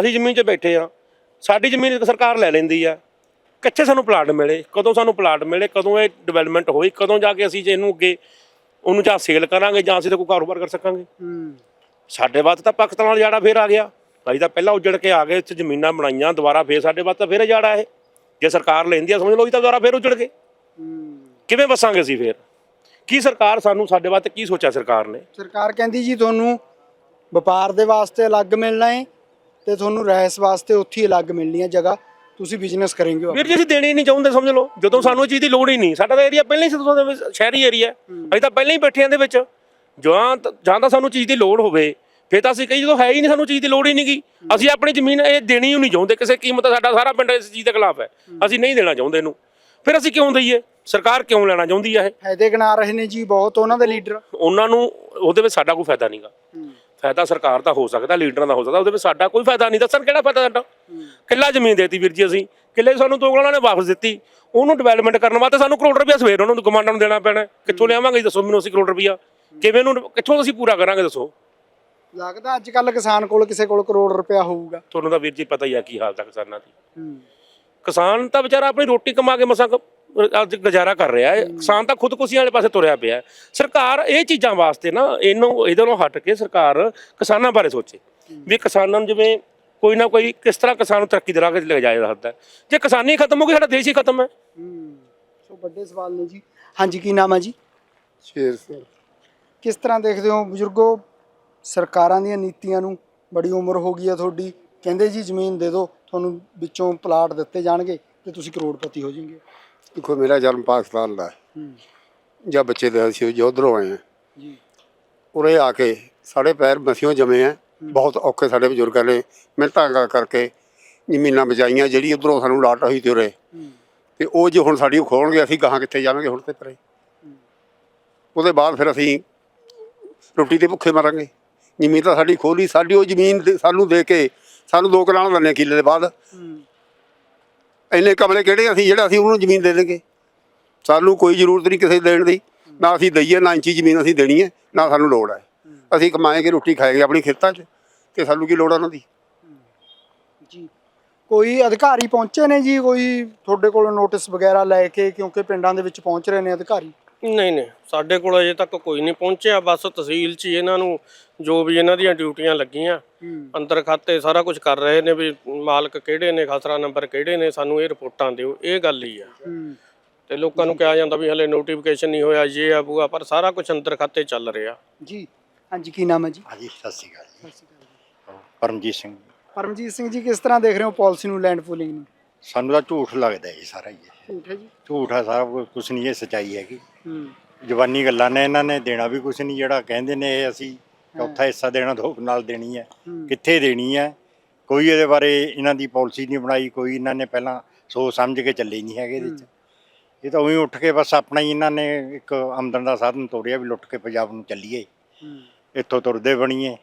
ਅਸੀਂ ਜ਼ਮੀਨ 'ਚ ਬੈਠੇ ਆ। ਸਾਡੀ ਜ਼ਮੀਨ ਸਰਕਾਰ ਲੈ ਲੈਂਦੀ ਆ। ਕਿੱਥੇ ਸਾਨੂੰ ਪਲਾਟ ਮਿਲੇ? ਕਦੋਂ ਸਾਨੂੰ ਪਲਾਟ ਮਿਲੇ? ਕਦੋਂ ਇਹ ਡਿਵੈਲਪਮੈਂਟ ਹੋਈ? ਕਦੋਂ ਜਾ ਕੇ ਅਸੀਂ ਜੇ ਇਹਨੂੰ ਅੱਗੇ, ਉਹਨੂੰ ਜਾਂ ਸੇਲ ਕਰਾਂਗੇ ਜਾਂ ਅਸੀਂ ਤਾਂ ਕੋਈ ਕਾਰੋਬਾਰ ਕਰ ਸਕਾਂਗੇ? ਸਾਡੇ ਵਾਸਤੇ ਤਾਂ ਪਾਕਿਸਤਾਨ ਵਾਲਾ ਜਾੜਾ ਫੇਰ ਆ ਗਿਆ। ਅਸੀਂ ਤਾਂ ਪਹਿਲਾਂ ਉੱਜੜ ਕੇ ਆ ਗਏ, ਇੱਥੇ ਜ਼ਮੀਨਾਂ ਬਣਾਈਆਂ, ਦੁਬਾਰਾ ਫੇਰ ਸਾਡੇ ਵਾਸਤੇ ਫੇਰ ਜਾੜਾ ਇਹ। ਜੇ ਸਰਕਾਰ ਲੈਂਦੀ ਆ ਸਮਝ ਲਓ ਅਸੀਂ ਤਾਂ ਦੁਬਾਰਾ ਫੇਰ ਉੱਜੜ ਗਏ। ਕਿਵੇਂ ਵਸਾਂਗੇ ਅਸੀਂ ਫੇਰ? ਕੀ ਸਰਕਾਰ ਸਾਨੂੰ ਸਾਡੇ ਵਾਸਤੇ ਕੀ ਸੋਚਿਆ ਸਰਕਾਰ ਨੇ? ਸਰਕਾਰ ਕਹਿੰਦੀ ਜੀ ਤੁਹਾਨੂੰ ਵਪਾਰ ਦੇ ਵਾਸਤੇ ਅਲੱਗ ਮਿਲਣਾ ਹੈ ਤੇ ਤੁਹਾਨੂੰ ਰਹਿਸ ਵਾਸਤੇ ਉੱਥੇ ਹੀ ਅਲੱਗ ਮਿਲਣੀ ਹੈ ਜਗ੍ਹਾ। ਤੁਸੀਂ ਬਿਜ਼ਨਸ ਕਰੇਂਗੇ ਵੀਰ ਜੀ ਅਸੀਂ ਦੇਣੀ ਨਹੀਂ ਚਾਹੁੰਦੇ ਸਮਝ ਲਓ। ਜਦੋਂ ਸਾਨੂੰ ਇਹ ਚੀਜ਼ ਦੀ ਲੋੜ ਹੀ ਨਹੀਂ। ਸਾਡਾ ਤਾਂ ਏਰੀਆ ਪਹਿਲਾਂ ਹੀ ਦੇ ਵਿੱਚ ਸ਼ਹਿਰੀ ਏਰੀਆ ਅਸੀਂ ਤਾਂ ਪਹਿਲਾਂ ਹੀ ਬੈਠੇ ਆਂ ਦੇ ਵਿੱਚ। ਜਾਂ ਜਾਂ ਤਾਂ ਸਾਨੂੰ ਚੀਜ਼ ਦੀ ਲੋੜ ਹੋਵੇ। ਫਿਰ ਤਾਂ ਅਸੀਂ ਕਹੀ ਜਦੋਂ ਹੈ ਹੀ ਨਹੀਂ ਸਾਨੂੰ ਚੀਜ਼ ਦੀ ਲੋੜ ਹੀ ਨਹੀਂਗੀ। ਅਸੀਂ ਆਪਣੀ ਜ਼ਮੀਨ ਇਹ ਦੇਣੀ ਹੀ ਨਹੀਂ ਚਾਹੁੰਦੇ ਕਿਸੇ ਕੀਮਤ ਸਾਡਾ ਸਾਰਾ ਪਿੰਡ ਇਸ ਚੀਜ਼ ਦੇ ਖਿਲਾਫ ਹੈ। ਅਸੀਂ ਨਹੀਂ ਦੇਣਾ ਚਾਹੁੰਦੇ ਇਹਨੂੰ। ਫਿਰ ਅਸੀਂ ਕਿਉਂ ਦਈਏ? ਸਰਕਾਰ ਕਿਉਂ ਲੈਣਾ ਚਾਹੁੰਦੀ ਹੈ ਇਹ? ਫਾਇਦੇ ਗਿਣਾ ਰਹੇ ਨੇ ਜੀ ਬਹੁਤ ਉਹਨਾਂ ਦੇ ਲੀਡਰ। ਉਹਨਾਂ ਨੂੰ ਉਹਦੇ ਵਿੱਚ ਸਾਡਾ ਕੋਈ ਫਾਇਦਾ ਨਹੀਂਗਾ। ਫਾਇਦਾ ਸਰਕਾਰ ਦਾ ਹੋ ਸਕਦਾ ਲੀਡਰਾਂ ਦਾ ਹੋ ਸਕਦਾ ਉਹਦੇ ਵਿੱਚ ਸਾਡਾ ਕੋਈ ਫਾਇਦਾ ਨਹੀਂ। ਦੱਸਣ ਕਿਹੜਾ ਫਾਇਦਾ ਸਾਡਾ? ਕਿੱਲਾ ਜ਼ਮੀਨ ਦੇਤੀ ਵੀਰ ਜੀ ਅਸੀਂ। ਕਿੱਲੇ ਸਾਨੂੰ ਦੋ ਉਹਨਾਂ ਨੇ ਵਾਪਸ ਦਿੱਤੀ। ਉਹਨੂੰ ਡਿਵੈਲਪਮੈਂਟ ਕਰਨ ਵਾਸਤੇ ਸਾਨੂੰ ਕਰੋੜ ਰੁਪਇਆ ਸਵੇਰ ਉਹਨਾਂ ਨੂੰ ਕਮਾਂਡਾਂ ਨੂੰ ਦੇਣਾ ਪੈਣਾ। ਕਿੱਥੋਂ ਲਿਆਵਾਂਗੇ ਦੱਸੋ ਮੈਨੂੰ ਅਸੀਂ ਕਰੋੜ ਰੁਪਇਆ। ਕਿਵੇਂ ਨੂੰ ਕਿੱਥੋਂ ਅਸੀਂ ਪੂਰਾ ਕਰਾਂਗੇ ਦੱਸੋ? ਲੱਗਦਾ ਅੱਜ ਕੱਲ ਕਿਸਾਨ ਕੋਲ ਕਿਸੇ ਕੋਲ ਕਰੋੜ ਰੁਪਇਆ ਹੋਊਗਾ। ਤੁਹਾਨੂੰ ਤਾਂ ਵੀਰ ਜੀ ਪਤਾ ਹੀ ਆ ਕੀ ਹਾਲ ਤੱਕ ਕਿਸਾਨਾਂ ਦੀ। ਕਿਸਾਨ ਤਾਂ ਵਿਚਾਰਾ ਆਪਣੀ ਰੋਟੀ ਕਮਾ ਕੇ ਮਸਾਂ ਕ- ਅੱਜ ਗੁਜ਼ਾਰਾ ਕਰ ਰਿਹਾ ਹੈ। ਕਿਸਾਨ ਤਾਂ ਖੁਦਕੁਸ਼ੀਆਂ ਵਾਲੇ ਪਾਸੇ ਤੁਰਿਆ ਪਿਆ ਹੈ। ਸਰਕਾਰ ਇਹ ਚੀਜ਼ਾਂ ਵਾਸਤੇ ਨਾ ਇਹਨੂੰ ਇਹਦੇ ਨਾਲੋਂ ਹਟ ਕੇ ਸਰਕਾਰ ਕਿਸਾਨਾਂ ਬਾਰੇ ਸੋਚੇ। ਵੀ ਕਿਸਾਨਾਂ ਨੂੰ ਜਿਵੇਂ ਕੋਈ ਨਾ ਕੋਈ ਕਿਸ ਤਰ੍ਹਾਂ ਕਿਸਾਨ ਨੂੰ ਤਰੱਕੀ ਦੇ ਰਾਹ ਤੇ ਲੈ ਜਾਇਆ ਸਕਦਾ ਹੈ। ਜੇ ਕਿਸਾਨੀ ਖਤਮ ਹੋ ਗਈ ਸਾਡਾ ਦੇਸ਼ ਹੀ ਖਤਮ ਹੈ। ਸੋ ਵੱਡੇ ਸਵਾਲ ਨੇ ਜੀ। ਹਾਂਜੀ ਕੀ ਨਾਮ ਹੈ ਜੀ? ਸ਼ੇਰ ਸਿੰਘ। ਕਿਸ ਤਰ੍ਹਾਂ ਦੇਖਦੇ ਹੋ ਬਜ਼ੁਰਗੋ? ਸਰਕਾਰਾਂ ਦੀਆਂ ਨੀਤੀਆਂ ਨੂੰ ਬੜੀ ਉਮਰ ਹੋ ਗਈ ਆ ਤੁਹਾਡੀ ਕਹਿੰਦੇ ਜੀ ਜ਼ਮੀਨ ਦੇ ਦਿਓ ਤੁਹਾਨੂੰ ਵਿੱਚੋਂ ਪਲਾਟ ਦਿੱਤੇ ਜਾਣਗੇ ਤੇ ਤੁਸੀਂ ਕਰੋੜਪਤੀ ਹੋ ਜਾਓਗੇ। ਦੇਖੋ ਮੇਰਾ ਜਨਮ ਪਾਕਿਸਤਾਨ ਦਾ ਹੈ। ਜਦ ਬੱਚੇ ਦੇ ਅਸੀਂ ਜੋ ਉੱਧਰੋਂ ਆਏ ਜੀ। ਉਰੇ ਆ ਕੇ ਸਾਡੇ ਪੈਰ ਮਸੀਓਂ ਜਮੇ ਆ। ਬਹੁਤ ਔਖੇ ਸਾਡੇ ਬਜ਼ੁਰਗਾਂ ਨੇ। ਮਿਹਨਤਾਂ ਕਰ ਕਰਕੇ ਜ਼ਮੀਨਾਂ ਬਚਾਈਆਂ ਜਿਹੜੀ ਉਧਰੋਂ ਸਾਨੂੰ ਲਾਟ ਹੋਈ ਤੇ ਉਰੇ। ਤੇ ਉਹ ਜੇ ਹੁਣ ਸਾਡੀ ਖੋਣਗੇ ਅਸੀਂ ਗਾਹਾਂ ਕਿੱਥੇ ਜਾਵਾਂਗੇ? ਹੁਣ ਤੇ ਪਰੇ। ਉਹਦੇ ਬਾਅਦ ਫਿਰ ਅਸੀਂ ਰੋਟੀ ਦੇ ਭੁੱਖੇ ਮਰਾਂਗੇ। ਜ਼ਮੀਨ ਤਾਂ ਸਾਡੀ ਖੋਲੀ ਸਾਡੀ ਉਹ ਜ਼ਮੀਨ ਦੇ- ਸਾਨੂੰ ਦੇ ਕੇ ਸਾਨੂੰ ਦੋ ਕਨਾਲ ਦਿੰਦੇ ਕਿੱਲੇ ਦੇ ਬਾਅਦ। ਇੰਨੇ ਕਮਲੇ ਕਿਹੜੇ ਅਸੀਂ ਜਿਹੜਾ ਅਸੀਂ ਉਹਨੂੰ ਜ਼ਮੀਨ ਦੇ ਦੇਂਗੇ। ਸਾਨੂੰ ਕੋਈ ਜ਼ਰੂਰਤ ਨਹੀਂ ਕਿਸੇ ਦੇਣ ਦੀ। ਨਾ ਅਸੀਂ ਦਈਏ ਨਾ ਇੰਚੀ ਜ਼ਮੀਨ ਅਸੀਂ ਦੇਣੀ ਹੈ ਨਾ ਸਾਨੂੰ ਲੋੜ ਹੈ। ਅਸੀਂ ਕਮਾਏਗੇ ਰੋਟੀ ਖਾਏਗੇ ਆਪਣੀ ਖੇਤਾਂ 'ਚ ਤੇ ਸਾਨੂੰ ਕੀ ਲੋੜ ਆ ਉਹਨਾਂ ਦੀ? ਜੀ। ਕੋਈ ਅਧਿਕਾਰੀ ਪਹੁੰਚੇ ਨੇ ਜੀ? ਕੋਈ ਤੁਹਾਡੇ ਕੋਲ ਨੋਟਿਸ ਵਗੈਰਾ ਲੈ ਕੇ ਕਿਉਂਕਿ ਪਿੰਡਾਂ ਦੇ ਵਿੱਚ ਪਹੁੰਚ ਰਹੇ ਨੇ ਅਧਿਕਾਰੀ? ਨਹੀਂ ਨਹੀਂ। ਸਾਡੇ ਕੋਲ ਅਜੇ ਤੱਕ ਕੋਈ ਨਹੀਂ ਪਹੁੰਚਿਆ। ਬਸ ਤਹਿਸੀਲ 'ਚ ਹੀ ਇਹਨਾਂ ਨੂੰ ਜੋ ਵੀ ਇਹਨਾਂ ਦੀਆਂ ਡਿਊਟੀਆਂ ਲੱਗੀਆਂ ਅੰਦਰ ਖਾਤੇ ਸਾਰਾ ਕੁਝ ਕਰ ਰਹੇ ਨੇ ਵੀ ਮਾਲਕ ਕਿਹੜੇ ਨੇ ਖਸਰਾ ਨੰਬਰ ਕਿਹੜੇ ਨੇ ਸਾਨੂੰ ਇਹ ਰਿਪੋਰਟਾਂ ਦਿਓ ਇਹ ਗੱਲ ਹੀ ਆ। ਤੇ ਲੋਕਾਂ ਨੂੰ ਕਿਹਾ ਜਾਂਦਾ ਵੀ ਹਲੇ ਨੋਟੀਫਿਕੇਸ਼ਨ ਨਹੀਂ ਹੋਇਆ ਇਹ ਆ ਬੂਆ ਪਰ ਸਾਰਾ ਕੁਝ ਅੰਦਰ ਖਾਤੇ ਚੱਲ ਰਿਹਾ। ਜੀ ਹਾਂਜੀ ਕੀ ਨਾਮ ਹੈ ਜੀ? ਹਾਂਜੀ ਸਤਿ ਸ਼੍ਰੀ ਅਕਾਲ ਜੀ। ਪਰਮਜੀਤ ਸਿੰਘ ਪਰਮਜੀਤ ਸਿੰਘ ਜੀ ਕਿਸ ਤਰ੍ਹਾਂ ਦੇਖ ਰਹੇ ਹੋ ਪਾਲਿਸੀ ਨੂੰ ਲੈਂਡ ਪੂਲਿੰਗ ਨੂੰ? ਸਾਨੂੰ ਤਾਂ ਝੂਠ ਲੱਗਦਾ ਹੈ ਜੀ ਸਾਰਾ ਹੀ ਇਹ। ਝੂਠ ਹੈ ਜੀ? ਝੂਠ ਆ ਸਾਰਾ ਕੁਝ ਨਹੀਂ ਇਹ ਸਚਾਈ ਹੈਗੀ। ਹੂੰ। ਜਵਾਨੀ ਗੱਲਾਂ ਨੇ ਇਹਨਾਂ ਨੇ ਦੇਣਾ ਵੀ ਕੁਛ ਨਹੀਂ ਜਿਹੜਾ ਕਹਿੰਦੇ ਨੇ ਇਹ ਅਸੀਂ। ਚੌਥਾ ਹਿੱਸਾ ਦੇਣਾ ਦੋ ਨਾਲ ਦੇਣੀ ਹੈ। ਕਿੱਥੇ ਦੇਣੀ ਹੈ? ਕੋਈ ਇਹਦੇ ਬਾਰੇ ਇਹਨਾਂ ਦੀ ਪਾਲਿਸੀ ਨਹੀਂ ਬਣਾਈ ਕੋਈ ਇਹਨਾਂ ਨੇ ਪਹਿਲਾਂ ਸੋਚ ਸਮਝ ਕੇ ਚੱਲੇ ਨਹੀਂ ਹੈਗੇ ਇਹਦੇ 'ਚ। ਇਹ ਤਾਂ ਉਹੀ ਉੱਠ ਕੇ ਬਸ ਆਪਣਾ ਹੀ ਇਹਨਾਂ ਨੇ ਇੱਕ ਆਮਦਨ ਦਾ ਸਾਧਨ ਤੋੜਿਆ ਵੀ ਲੁੱਟ ਕੇ ਪੰਜਾਬ ਨੂੰ ਚੱਲੀਏ। ਇੱਥੋਂ ਤੁਰਦੇ ਬਣੀਏ।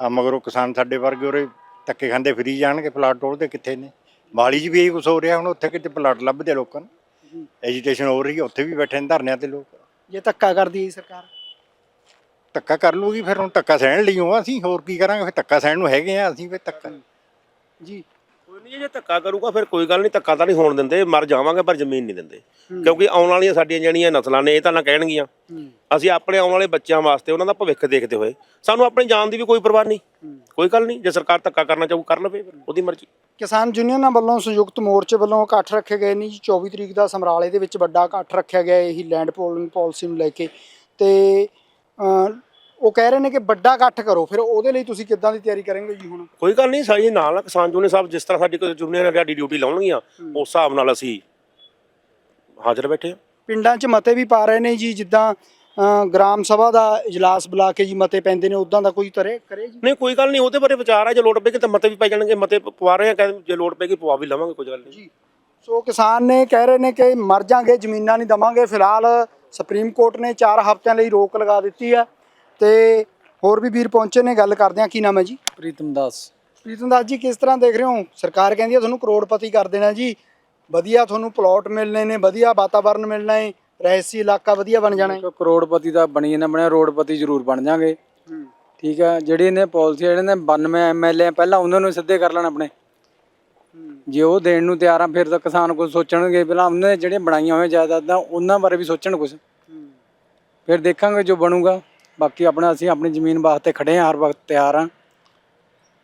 ਆ ਮਗਰੋਂ ਕਿਸਾਨ ਸਾਡੇ ਵਰਗੇ ਉਰੇ ਧੱਕੇ ਖਾਂਦੇ ਫਿਰੀ ਜਾਣਗੇ ਪਲਾਟ ਤੋੜਦੇ ਕਿੱਥੇ ਨੇ? ਮਾਲੀ 'ਚ ਵੀ ਇਹੀ ਕੁਛ ਹੋ ਰਿਹਾ ਹੁਣ ਉੱਥੇ ਕਿਤੇ ਪਲਾਟ ਲੱਭਦੇ ਲੋਕਾਂ ਨੂੰ? ਐਜੀਟੇਸ਼ਨ ਹੋ ਰਹੀ ਹੈ ਉੱਥੇ ਵੀ ਬੈਠੇ ਨੇ ਧਰਨਿਆਂ ਤੇ ਲੋਕ। ਜੇ ਧੱਕਾ ਕਰਦੀ ਹੈ ਸਰਕਾਰ। ਧੱਕਾ ਕਰ ਲੂਗੀ ਫਿਰ ਹੁਣ ਧੱਕਾ ਸਹਿਣ ਲਈ ਹੋ ਅਸੀਂ ਹੋਰ ਕੀ ਕਰਾਂਗੇ? ਫਿਰ ਧੱਕਾ ਸਹਿਣ ਨੂੰ ਹੈਗੇ ਆ ਅਸੀਂ ਫਿਰ ਧੱਕਾ। ਜੀ। ਕੋਈ ਨਹੀਂ ਜੇ ਧੱਕਾ ਕਰੂਗਾ ਫਿਰ ਕੋਈ ਗੱਲ ਨਹੀਂ ਧੱਕਾ ਤਾਂ ਨਹੀਂ ਹੋਣ ਦਿੰਦੇ ਮਰ ਜਾਵਾਂਗੇ ਪਰ ਜ਼ਮੀਨ ਨਹੀਂ ਦਿੰਦੇ। ਕਿਉਂਕਿ ਆਉਣ ਵਾਲੀਆਂ ਸਾਡੀਆਂ ਜਿਹੜੀਆਂ ਨਸਲਾਂ ਨੇ ਇਹ ਤਾਂ ਨਾ ਕਹਿਣਗੀਆਂ। ਅਸੀਂ ਆਪਣੇ ਆਉਣ ਵਾਲੇ ਬੱਚਿਆਂ ਵਾਸਤੇ ਉਹਨਾਂ ਦਾ ਭਵਿੱਖ ਦੇਖਦੇ ਹੋਏ ਸਾਨੂੰ ਆਪਣੀ ਜਾਨ ਦੀ ਵੀ ਕੋਈ ਪਰਵਾਹ ਨਹੀਂ। ਕੋਈ ਗੱਲ ਨਹੀਂ ਜੇ ਸਰਕਾਰ ਧੱਕਾ ਕਰਨਾ ਚਾਹੂ ਕਰ ਲਵੇ ਉਹਦੀ ਮਰਜ਼ੀ। ਕਿਸਾਨ ਯੂਨੀਅਨਾਂ ਵੱਲੋਂ ਸੰਯੁਕਤ ਮੋਰਚੇ ਵੱਲੋਂ ਇਕੱਠ ਰੱਖੇ ਗਏ ਨੇ ਜੀ 24 ਤਰੀਕ ਦਾ ਸਮਰਾਲੇ ਦੇ ਵਿੱਚ ਵੱਡਾ ਇਕੱਠ ਰੱਖਿਆ ਗਿਆ ਇਹੀ ਲੈਂਡ ਪੋਲਿੰਗ ਪਾਲਿਸੀ ਨੂੰ ਲੈ ਕੇ। ਤੇ ਉਹ ਕਹਿ ਰਹੇ ਨੇ ਕਿ ਵੱਡਾ ਇਕੱਠ ਕਰੋ। ਫਿਰ ਉਹਦੇ ਲਈ ਤੁਸੀਂ ਕਿੱਦਾਂ ਦੀ ਤਿਆਰੀ ਕਰੋਗੇ ਜੀ ਹੁਣ? ਕੋਈ ਗੱਲ ਨਹੀਂ ਸਾਡੀ ਨਾਲ ਕਿਸਾਨ ਜੂਨੇ ਸਾਹਿਬ ਜਿਸ ਤਰ੍ਹਾਂ ਸਾਡੀ ਕੋਈ ਜੂਨੀਅਰ ਸਾਡੀ ਡਿਊਟੀ ਲਾਉਣਗੀਆਂ ਉਸ ਹਿਸਾਬ ਨਾਲ ਅਸੀਂ ਹਾਜ਼ਰ ਬੈਠੇ ਹਾਂ। ਪਿੰਡਾਂ 'ਚ ਮਤੇ ਵੀ ਪਾ ਰਹੇ ਨੇ ਜੀ ਜਿੱਦਾਂ ਗ੍ਰਾਮ ਸਭਾ ਦਾ ਇਜਲਾਸ ਬੁਲਾ ਕੇ ਜੀ ਮਤੇ ਪੈਂਦੇ ਨੇ ਉਦਾਂ ਦਾ ਕੋਈ ਤਰੇ ਕਰੇ ਜੀ? ਨਹੀਂ ਕੋਈ ਗੱਲ ਨਹੀਂ ਉਹਦੇ ਬਾਰੇ ਵਿਚਾਰ ਆ ਜੇ ਲੋੜ ਪੈਗੀ ਤਾਂ ਮਤੇ ਵੀ ਪੈ ਜਾਣਗੇ ਮਤੇ ਪਵਾ ਰਹੇ ਆ ਜੇ ਲੋੜ ਪੈਗੀ ਪਵਾ ਵੀ ਲਵਾਂਗੇ ਕੋਈ ਗੱਲ ਨਹੀਂ। ਜੀ। ਸੋ ਕਿਸਾਨ ਨੇ ਕਹਿ ਰਹੇ ਨੇ ਕਿ ਮਰ ਜਾਾਂਗੇ ਜ਼ਮੀਨਾਂ ਨਹੀਂ ਦਵਾਂਗੇ ਫਿਲਹਾਲ ਸੁਪਰੀਮ ਕੋਰਟ ਨੇ 4 ਹਫ਼ਤਿਆਂ ਲਈ ਰੋਕ ਲਗਾ ਦਿੱਤੀ ਹੈ ਤੇ ਹੋਰ ਵੀ ਵੀਰ ਪਹੁੰਚੇ ਨੇ ਗੱਲ ਕਰਦੇ ਆ ਕੀ ਨਾਮ ਹੈ ਜੀ? ਪ੍ਰੀਤਮ ਦਾਸ। ਪ੍ਰੀਤਮ ਦਾਸ ਜੀ ਕਿਸ ਤਰ੍ਹਾਂ ਦੇਖ ਰਹੇ ਹੋ? ਸਰਕਾਰ ਕਹਿੰਦੀ ਹੈ ਤੁਹਾਨੂੰ ਕਰੋੜਪਤੀ ਕਰ ਦੇਣਾ ਜੀ। ਵਧੀਆ ਤੁਹਾਨੂੰ ਪਲਾਟ ਮਿਲਣੇ ਨੇ ਵਧੀਆ ਵਾਤਾਵਰਨ ਮਿਲਣਾ ਹੈ ਰਹਿਸੀ ਇਲਾਕਾ ਵਧੀਆ ਬਣ ਜਾਣਾ ਹੈ। ਕਰੋੜਪਤੀ ਦਾ ਬਣੀ ਨਾ ਬਣਿਆ ਰੋਡਪਤੀ ਜ਼ਰੂਰ ਬਣ ਜਾਾਂਗੇ। ਠੀਕ ਹੈ ਜਿਹੜੀ ਇਹਨੇ ਪਾਲਿਸੀ ਜਿਹੜੇ ਨੇ 92 ਐਮਐਲਏ ਪਹਿਲਾਂ ਉਹਨਾਂ ਨੂੰ ਸਿੱਧੇ ਕਰ ਲੈਣ ਆਪਣੇ। ਜੇ ਉਹ ਦੇਣ ਨੂੰ ਤਿਆਰ ਆ ਫਿਰ ਤਾਂ ਕਿਸਾਨ ਕੁਝ ਸੋਚਣਗੇ। ਪਹਿਲਾਂ ਉਹਨਾਂ ਨੇ ਜਿਹੜੀਆਂ ਬਣਾਈਆਂ ਹੋਈਆਂ ਜਾਇਦਾਦਾਂ ਉਹਨਾਂ ਬਾਰੇ ਵੀ ਸੋਚਣ ਕੁਝ ਫਿਰ ਦੇਖਾਂਗੇ ਜੋ ਬਣੂਗਾ। ਬਾਕੀ ਆਪਣਾ ਅਸੀਂ ਆਪਣੀ ਜ਼ਮੀਨ ਵਾਸਤੇ ਖੜੇ ਹਾਂ ਹਰ ਵਕਤ ਤਿਆਰ ਹਾਂ।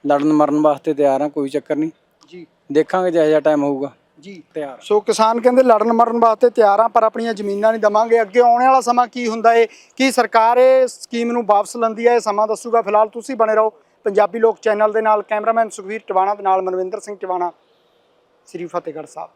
ਲੜਨ ਮਰਨ ਵਾਸਤੇ ਤਿਆਰ ਹਾਂ ਕੋਈ ਚੱਕਰ ਨਹੀਂ। ਜੀ। ਦੇਖਾਂਗੇ ਜਿਹੋ ਜਿਹਾ ਟਾਈਮ ਹੋਊਗਾ। ਜੀ। ਤਿਆਰ। ਸੋ ਕਿਸਾਨ ਕਹਿੰਦੇ ਲੜਨ ਮਰਨ ਵਾਸਤੇ ਤਿਆਰ ਆ ਪਰ ਆਪਣੀਆਂ ਜ਼ਮੀਨਾਂ ਨਹੀਂ ਦਵਾਂਗੇ। ਅੱਗੇ ਆਉਣ ਵਾਲਾ ਸਮਾਂ ਕੀ ਹੁੰਦਾ ਏ? ਕੀ ਸਰਕਾਰ ਇਹ ਸਕੀਮ ਨੂੰ ਵਾਪਸ ਲੈਂਦੀ ਹੈ? ਇਹ ਸਮਾਂ ਦੱਸੂਗਾ। ਫਿਲਹਾਲ ਤੁਸੀਂ ਬਣੇ ਰਹੋ। ਪੰਜਾਬੀ ਲੋਕ ਚੈਨਲ ਦੇ ਨਾਲ ਕੈਮਰਾਮੈਨ ਸੁਖਵੀਰ ਟਿਵਾਣਾ ਦੇ ਨਾਲ ਮਨਵਿੰਦਰ ਸਿੰਘ ਟਿਵਾਣਾ। ਸ੍ਰੀ ਫਤਿਹਗੜ੍ਹ ਸਾਹਿਬ।